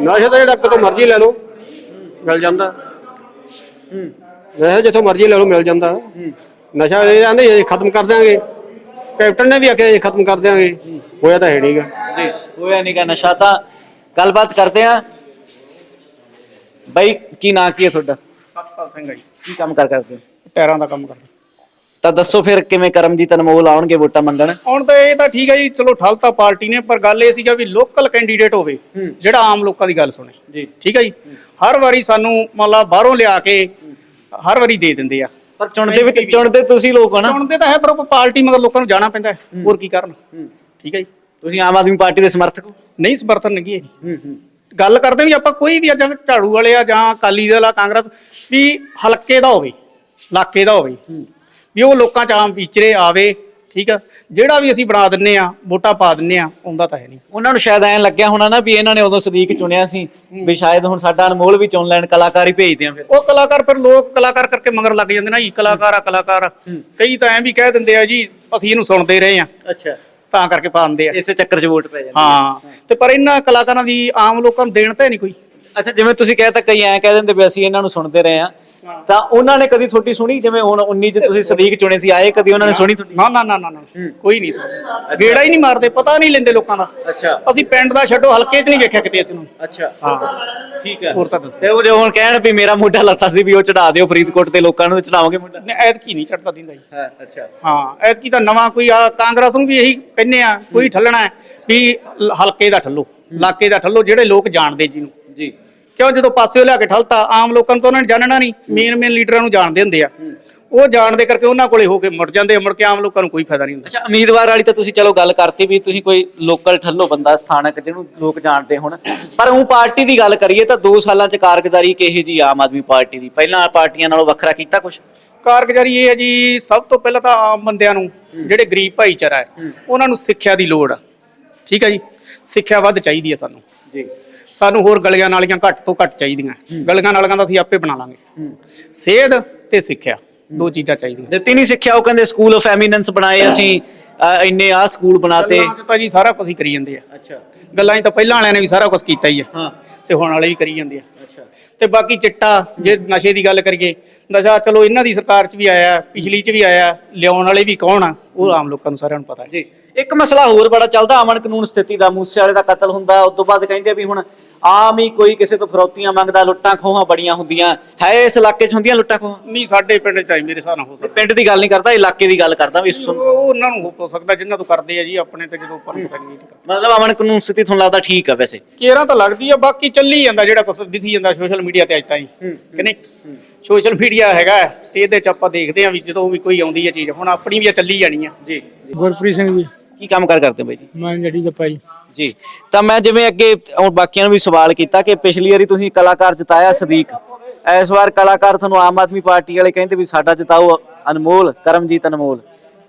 ਨਸ਼ਾ ਤਾਂ ਜਿਹੜਾ ਕਿਤੋਂ ਮਰਜ਼ੀ ਲੈ ਲਓ ਮਿਲ ਜਾਂਦਾ। ਨਸ਼ਾ ਜਿੱਥੋਂ ਮਰਜ਼ੀ ਲੈ ਲਓ ਮਿਲ ਜਾਂਦਾ। ਨਸ਼ਾ ਇਹ ਆਂਦੇ ਇਹ ਖਤਮ ਕਰ ਦਿਆਂਗੇ। ਕੈਪਟਨ ਨੇ ਵੀ ਆਖਿਆ ਇਹ ਖਤਮ ਕਰ ਦਿਆਂਗੇ। ਹੋਇਆ ਤਾਂ ਹੈ ਨਹੀਂਗਾ ਜੀ ਹੋਇਆ ਨਹੀਂ ਨਸ਼ਾ ਤਾਂ। ਗੱਲਬਾਤ ਕਰਦੇ ਆ। ਬਾਈ ਕੀ ਨਾਂ ਕੀ ਹੈ ਤੁਹਾਡਾ? ਸਤਪਾਲ ਸਿੰਘ ਜੀ। ਕੀ ਕੰਮ ਕਰ ਕਰਦੇ ਹੋ? ਟਾਇਰਾਂ ਦਾ ਕੰਮ ਕਰਦਾ। ਤਾਂ ਦੱਸੋ ਫਿਰ ਕਿਵੇਂ ਕਰਮਜੀਤ ਅਨਮੋਲ ਆਉਣਗੇ ਵੋਟਾਂ ਮੰਗਣ? ਹੁਣ ਤਾਂ ਇਹ ਤਾਂ ਠੀਕ ਹੈ ਜੀ ਚਲੋ ਠਲਤਾ ਪਾਰਟੀ ਨੇ ਪਰ ਗੱਲ ਇਹ ਸੀਗਾ ਵੀ ਲੋਕਲ ਕੈਂਡੀਡੇਟ ਹੋਵੇ ਜਿਹੜਾ ਆਮ ਲੋਕਾਂ ਦੀ ਗੱਲ ਸੁਣੇ। ਜੀ। ਠੀਕ ਹੈ ਜੀ? ਹਰ ਵਾਰੀ ਸਾਨੂੰ ਮੰਨ ਲਾ ਬਾਹਰੋਂ ਲਿਆ ਕੇ ਹਰ ਵਾਰੀ ਦੇ ਦਿੰਦੇ ਆ। ਪਰ ਚੁਣਦੇ ਵੀ ਚੁਣਦੇ ਤੁਸੀਂ ਲੋਕ ਹੋ ਨਾ। ਚੁਣਦੇ ਤਾਂ ਹੈ ਪਰ ਉਹ ਪਾਰਟੀ ਮਗਰ ਲੋਕਾਂ ਨੂੰ ਜਾਣਾ ਪੈਂਦਾ ਹੈ। ਹੋਰ ਕੀ ਕਰਨ? ਠੀਕ ਹੈ ਜੀ। ਤੁਸੀਂ ਆਮ ਆਦਮੀ ਪਾਰਟੀ ਦੇ ਸਮਰਥਕ ਹੋ? ਨਹੀਂ ਸਮਰਥਨ ਨਹੀਂ ਹੈ ਜੀ। ਗੱਲ ਕਰਦੇ ਵੀ ਆਪਾਂ ਕੋਈ ਵੀ ਆ, ਜਾਂ ਝਾੜੂ ਵਾਲੇ ਆ ਜਾਂ ਅਕਾਲੀ ਦਲ ਆ ਕਾਂਗਰਸ ਵੀ ਹਲਕੇ ਦਾ ਹੋਵੇ ਇਲਾਕੇ ਦਾ ਹੋਵੇ ਵੀ ਉਹ ਲੋਕਾਂ ਚ ਆਮ ਵਿਚਰੇ ਆਵੇ ਠੀਕ ਆ? ਜਿਹੜਾ ਵੀ ਅਸੀਂ ਬਣਾ ਦਿੰਨੇ ਆ ਵੋਟਾਂ ਪਾ ਦਿੰਨੇ ਆ ਆਉਂਦਾ ਤਾਂ ਹੈ ਨਹੀਂ। ਉਹਨਾਂ ਨੂੰ ਸ਼ਾਇਦ ਐਂ ਲੱਗਿਆ ਹੋਣਾ ਨਾ ਵੀ ਇਹਨਾਂ ਨੇ ਉਦੋਂ ਸਦੀਕ ਚੁਣਿਆ ਸੀ ਵੀ ਸ਼ਾਇਦ ਹੁਣ ਸਾਡਾ ਅਨਮੋਲ ਵੀ ਚੁਣ ਲੈਣ ਕਲਾਕਾਰ ਹੀ ਭੇਜਦੇ ਆ ਫਿਰ। ਉਹ ਕਲਾਕਾਰ ਫਿਰ ਲੋਕ ਕਲਾਕਾਰ ਕਰਕੇ ਮਗਰ ਲੱਗ ਜਾਂਦੇ ਨਾ ਜੀ ਕਲਾਕਾਰ ਆ ਕਲਾਕਾਰ ਕਈ ਤਾਂ ਐਂ ਵੀ ਕਹਿ ਦਿੰਦੇ ਆ ਜੀ ਅਸੀਂ ਇਹਨੂੰ ਸੁਣਦੇ ਰਹੇ ਆ। ਅੱਛਾ। ਤਾਂ ਕਰਕੇ ਪਾ ਦਿੰਦੇ ਆ। ਇਸੇ ਚੱਕਰ 'ਚ ਵੋਟ ਪੈ ਜਾਂਦੀ ਹਾਂ। ਤੇ ਪਰ ਇਹਨਾਂ ਕਲਾਕਾਰਾਂ ਦੀ ਆਮ ਲੋਕਾਂ ਨੂੰ ਦੇਣ ਤਾਂ ਨਹੀਂ ਕੋਈ। ਅੱਛਾ ਜਿਵੇਂ ਤੁਸੀਂ ਕਹਿ ਤਾ ਕਈ ਐਂ ਕਹਿ ਦਿੰਦੇ ਵੀ ਅਸੀਂ ਇਹਨਾਂ ਨੂੰ ਸੁਣਦੇ ਰਹੇ ਆ। ਤਾਂ ਉਹਨਾਂ ਨੇ ਕਦੀ ਤੁਹਾਡੀ ਸੁਣੀ? ਜਿਵੇਂ ਹੁਣ 19 ਚ ਤੁਸੀਂ ਸਦੀਕ ਚੁਣੇ ਸੀ ਆਏ ਕਦੀ ਉਹਨਾਂ ਨੇ ਸੁਣੀ ਤੁਹਾਡੀ? ਨਾ ਨਾ ਨਾ ਨਾ ਨਾ। ਕੋਈ ਨਹੀਂ ਸੁਣਦਾ ਗੇੜਾ ਹੀ ਨਹੀਂ ਮਾਰਦੇ ਪਤਾ ਨਹੀਂ ਲੈਂਦੇ ਲੋਕਾਂ ਦਾ। ਅੱਛਾ। ਅਸੀਂ ਪਿੰਡ ਦਾ ਛੱਡੋ ਹਲਕੇ 'ਚ ਨਹੀਂ ਵੇਖਿਆ ਕਿਤੇ ਅਸੀਂ ਨੂੰ। ਅੱਛਾ। ਹਾਂ। ਠੀਕ ਹੈ। ਹੋਰ ਤਾਂ ਦੱਸੋ। ਤੇ ਉਹ ਜੇ ਹੁਣ ਕਹਿਣ ਵੀ ਮੇਰਾ ਮੁੰਡਾ ਲੱਤਾ ਸੀ ਵੀ ਉਹ ਚੜਾ ਦਿਓ ਫਰੀਦਕੋਟ ਦੇ ਲੋਕਾਂ ਨੂੰ ਚੜਾਓਗੇ ਮੁੰਡਾ? ਨਹੀਂ, ਐਤਕੀ ਨਹੀਂ ਚੜਦਾ ਦਿੰਦਾ ਜੀ। ਹਾਂ ਅੱਛਾ। ਹਾਂ ਐਤਕੀ ਤਾਂ ਨਵਾਂ ਕੋਈ ਆ ਕਾਂਗਰਸ ਨੂੰ ਵੀ ਇਹੀ ਕਹਿੰਨੇ ਆ ਕੋਈ ਠੱਲਣਾ ਹੈ ਵੀ ਹਲਕੇ ਦਾ ਠੱਲੋ ਇਲਾਕੇ ਦਾ ਠੱਲੋ ਜਿਹੜੇ ਲੋਕ ਜਾਣਦੇ ਜਿਹਨੂੰ ਜੀ। ਕਿਉਂ ਜਦੋਂ ਪਾਸੇ ਲਿਆ ਕੇ ਠਲਤਾ ਆਮ ਲੋਕਾਂ ਨੂੰ ਤਾਂ ਉਹਨਾਂ ਨੇ ਜਾਣਨਾ ਨਹੀਂ ਮੇਨ ਮੇਨ ਲੀਡਰਾਂ ਨੂੰ ਜਾਣਦੇ ਹੁੰਦੇ ਆ। ਉਹ ਜਾਣਦੇ ਕਰਕੇ ਉਹਨਾਂ ਕੋਲੇ ਹੋ ਕੇ ਮੁੜ ਜਾਂਦੇ ਮੁੜ ਕੇ ਆਮ ਲੋਕਾਂ ਨੂੰ ਕੋਈ ਫਾਇਦਾ ਨਹੀਂ ਹੁੰਦਾ। ਅੱਛਾ ਉਮੀਦਵਾਰ ਵਾਲੀ ਤਾਂ ਤੁਸੀਂ ਚਲੋ ਗੱਲ ਕਰਤੀ ਵੀ ਤੁਸੀਂ ਕੋਈ ਲੋਕਲ ਠੱਲੋ ਬੰਦਾ ਸਥਾਨਕ ਜਿਹਨੂੰ ਲੋਕ ਜਾਣਦੇ ਹੁਣ। ਪਰ ਉਹ ਪਾਰਟੀ ਦੀ ਗੱਲ ਕਰੀਏ ਤਾਂ 2 ਸਾਲਾਂ ਚ ਕਾਰਗੁਜ਼ਾਰੀ ਕਿਹੇ ਜੀ ਆਮ ਆਦਮੀ ਪਾਰਟੀ ਦੀ। ਪਹਿਲਾਂ ਪਾਰਟੀਆਂ ਨਾਲੋਂ ਵੱਖਰਾ ਕੀਤਾ ਕੁਝ ਕਾਰਗੁਜ਼ਾਰੀ ਇਹ ਹੈ ਜੀ ਸਭ ਤੋਂ ਪਹਿਲਾਂ ਤਾਂ ਆਮ ਬੰਦਿਆਂ ਨੂੰ ਜਿਹੜੇ ਗਰੀਬ ਭਾਈਚਾਰਾ ਹੈ। ਉਹਨਾਂ ਨੂੰ ਸਿੱਖਿਆ ਦੀ ਲੋੜ ਆ। ਠੀਕ ਹੈ ਜੀ? ਸਿੱਖਿਆ ਵੱਧ ਚਾਹੀਦੀ ਹੈ ਸਾਨੂੰ। ਜੀ। ਸਾਨੂੰ ਹੋਰ ਗਲੀਆਂ ਨਾਲੀਆਂ ਘੱਟ ਤੋਂ ਘੱਟ ਚਾਹੀਦੀਆਂ। ਗਲੀਆਂ ਨਾਲੀਆਂ ਤਾਂ ਅਸੀਂ ਆਪੇ ਬਣਾ ਲਾਂਗੇ। ਸਿਹਤ ਤੇ ਸਿੱਖਿਆ ਦੋ ਚੀਜ਼ਾਂ ਚਾਹੀਦੀਆਂ। ਦਿੱਤੀ ਨਹੀਂ ਸਿੱਖਿਆ ਉਹ ਕਹਿੰਦੇ ਸਕੂਲ ਆਫ ਐਮੀਨੈਂਸ ਬਣਾਏ ਅਸੀਂ ਇੰਨੇ ਆ ਸਕੂਲ ਬਣਾਤੇ। ਤਾਂ ਜੀ ਸਾਰਾ ਕੁਝ ਹੀ ਕਰੀ ਜਾਂਦੇ ਆ। ਅੱਛਾ। ਗੱਲਾਂ 'ਚ ਤਾਂ ਪਹਿਲਾਂ ਵਾਲਿਆਂ ਨੇ ਵੀ ਸਾਰਾ ਕੁਝ ਕੀਤਾ ਹੀ ਆ। ਹਾਂ। ਤੇ ਹੁਣ ਵਾਲੇ ਵੀ ਕਰੀ ਜਾਂਦੇ ਆ। ਅੱਛਾ। ਤੇ ਬਾਕੀ ਚਿੱਟਾ ਜੇ ਨਸ਼ੇ ਦੀ ਗੱਲ ਕਰੀਏ ਨਸ਼ਾ ਚਲੋ ਇਹਨਾਂ ਦੀ ਸਰਕਾਰ 'ਚ ਵੀ ਆਇਆ ਪਿਛਲੀ 'ਚ ਵੀ ਆਇਆ ਲਿਆਉਣ ਵਾਲੇ ਵੀ ਕੌਣ ਆ ਉਹ ਆਮ ਲੋਕਾਂ ਨੂੰ ਸਾਰਿਆਂ ਨੂੰ ਪਤਾ ਹੈ। ਜੀ। ਇੱਕ ਮਸਲਾ ਹੋਰ ਬੜਾ ਚੱਲਦਾ ਅਮਨ ਕਾਨੂੰਨ ਸਥਿਤੀ ਦਾ ਮੂਸੇ ਵਾਲੇ ਦਾ ਕਤਲ ਹੁੰਦਾ ਉਸ ਤੋਂ ਬਾਅਦ ਕਹਿੰਦੇ ਵੀ ਹੁਣ ਆਮ ਹੀ ਕੋਈ ਕਿਸੇ ਤੋਂ ਫਰੌਤੀਆਂ ਮੰਗਦਾ ਲੁੱਟਾਂ ਖੋਹਾਂ ਬੜੀਆਂ ਹੁੰਦੀਆਂ। ਹੈ ਇਸ ਇਲਾਕੇ 'ਚ ਹੁੰਦੀਆਂ ਲੁੱਟਾਂ ਖੋਹਾਂ? ਨਹੀਂ ਸਾਡੇ ਪਿੰਡ 'ਚ ਤਾਂ ਮੇਰੇ ਹਿਸਾਬ ਨਾਲ ਹੋ ਸਕਦਾ। ਪਿੰਡ ਦੀ ਗੱਲ ਨਹੀਂ ਕਰਦਾ ਇਲਾਕੇ ਦੀ ਗੱਲ ਕਰਦਾ ਵੀ ਸੁਣ- ਉਹ ਉਹਨਾਂ ਨੂੰ ਹੋ ਸਕਦਾ ਜਿਨ੍ਹਾਂ ਤੋਂ ਕਰਦੇ ਆ ਜੀ ਆਪਣੇ ਤੇ ਜਦੋਂ ਉੱਪਰ ਨੂੰ ਪਤਾ ਨਹੀਂ ਮਤਲਬ ਅਮਨ ਕਾਨੂੰਨ ਸਥਿਤੀ ਤੁਹਾਨੂੰ ਲੱਗਦਾ ਠੀਕ ਆ ਵੈਸੇ? ਕੇਰਾਂ ਤਾਂ ਲੱਗਦੀ ਆ ਬਾਕੀ ਚੱਲੀ ਜਾਂਦਾ ਜਿਹੜਾ ਕੁਝ ਦਿਸੀ ਜਾਂਦਾ ਸੋਸ਼ਲ ਮੀਡੀਆ ਤੇ ਅੱਜ ਤਾਈਂ। ਕਿ ਨਹੀਂ? ਸੋਸ਼ਲ ਮੀਡੀਆ ਹੈਗਾ ਹੈ, ਤੇ ਇਹਦੇ ਚ ਆਪਾਂ ਦੇਖਦੇ ਆ ਵੀ ਜਦੋਂ ਵੀ ਕੋਈ ਆਉਂਦੀ ਹੈ ਚੀਜ਼ ਹੁਣ ਆਪਣੀ ਵੀ ਆ ਚੱਲੀ ਜਾਣੀ ਆ। ਜੀ ਗੁਰਪ੍ਰੀਤ ਸਿੰਘ ਜੀ। ਕੀ ਕੰਮ ਕਰ ਕਰਦੇ ਬਾਈ ਜੀ? ਮੈਂ ਜੱਟੀ ਦਾ ਭਾਈ। ਜੀ। ਤਾਂ ਮੈਂ ਜਿਵੇਂ ਅੱਗੇ ਹੁਣ ਬਾਕੀਆਂ ਨੂੰ ਵੀ ਸਵਾਲ ਕੀਤਾ ਕਿ ਪਿਛਲੀ ਵਾਰੀ ਤੁਸੀਂ ਕਲਾਕਾਰ ਜਿਤਾਇਆ ਸਦੀਕ। ਇਸ ਵਾਰ ਕਲਾਕਾਰ ਤੁਹਾਨੂੰ ਆਮ ਆਦਮੀ ਪਾਰਟੀ ਵਾਲੇ ਕਹਿੰਦੇ ਵੀ ਸਾਡਾ ਜਿਤਾਓ ਅਨਮੋਲ ਕਰਮਜੀਤ ਅਨਮੋਲ।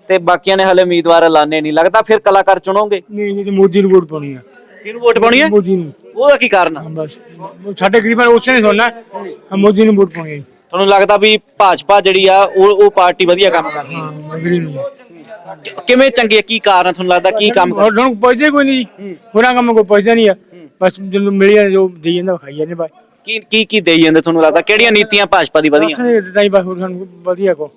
ਤੇ ਬਾਕੀਆਂ ਨੇ ਹਲੇ ਉਮੀਦਵਾਰ ਐਲਾਨੇ ਨਹੀਂ। ਲੱਗਦਾ ਫਿਰ ਕਲਾਕਾਰ ਚੁਣੋਗੇ? ਨਹੀਂ ਨਹੀਂ ਮੋਦੀ ਨੂੰ ਵੋਟ ਪਾਉਣੀ ਆ। ਕਿਹਨੂੰ ਵੋਟ ਪਾਉਣੀ ਹੈ ਮੋਦੀ ਨੂੰ। ਉਹਦਾ ਕੀ ਕਾਰਨ ਆ? ਬਸ। ਸਾਡੇ ਗਰੀਬਾਂ ਨੇ ਉਸੇ ਨੇ ਸੁਣਨਾ। ਹਾਂ ਮੋਦੀ ਨੂੰ ਵੋਟ ਪਾਉਣੀ। ਤੁਹਾਨੂੰ ਲੱਗਦਾ ਵੀ ਭਾਜਪਾ ਜਿਹੜੀ ਆ ਉਹ ਉਹ ਪਾਰਟੀ ਵਧੀਆ ਕੰਮ ਕਰਦੀ ਹਾਂ ਮੈਂ ਗਰੀਬ ਨੂੰ। ਹੈ ਕਿਵੇਂ ਚੰਗੀ ਆ? ਕੀ ਕਾਰਨ ਆ? ਤੁਹਾਨੂੰ ਲੱਗਦਾ ਕੀ ਕੰਮ ਕਰ ਪੁੱਛਦੇ ਕੋਈ ਨਹੀਂ ਜੀ। ਹੋਰਾਂ ਕੰਮ ਕੋਈ ਪੁੱਛਦਾ ਨਹੀਂ ਆ। ਬਸ ਜਦੋਂ ਮਿਲਿਆ ਜੋ ਦੇਈ ਜਾਂਦਾ ਉਹ ਖਾਈ ਜਾਂਦੇ ਬਸ। ਕੀ ਕੀ ਕੀ ਦੇਈ ਜਾਂਦੇ ਤੁਹਾਨੂੰ ਲੱਗਦਾ? ਕਿਹੜੀਆਂ ਨੀਤੀਆਂ ਭਾਜਪਾ ਦੀ ਵਧੀਆ? ਨਹੀਂ ਦਿੱਤਾ ਹੀ ਬਸ ਹੋਰ ਸਾਨੂੰ ਵਧੀਆ ਕੋ।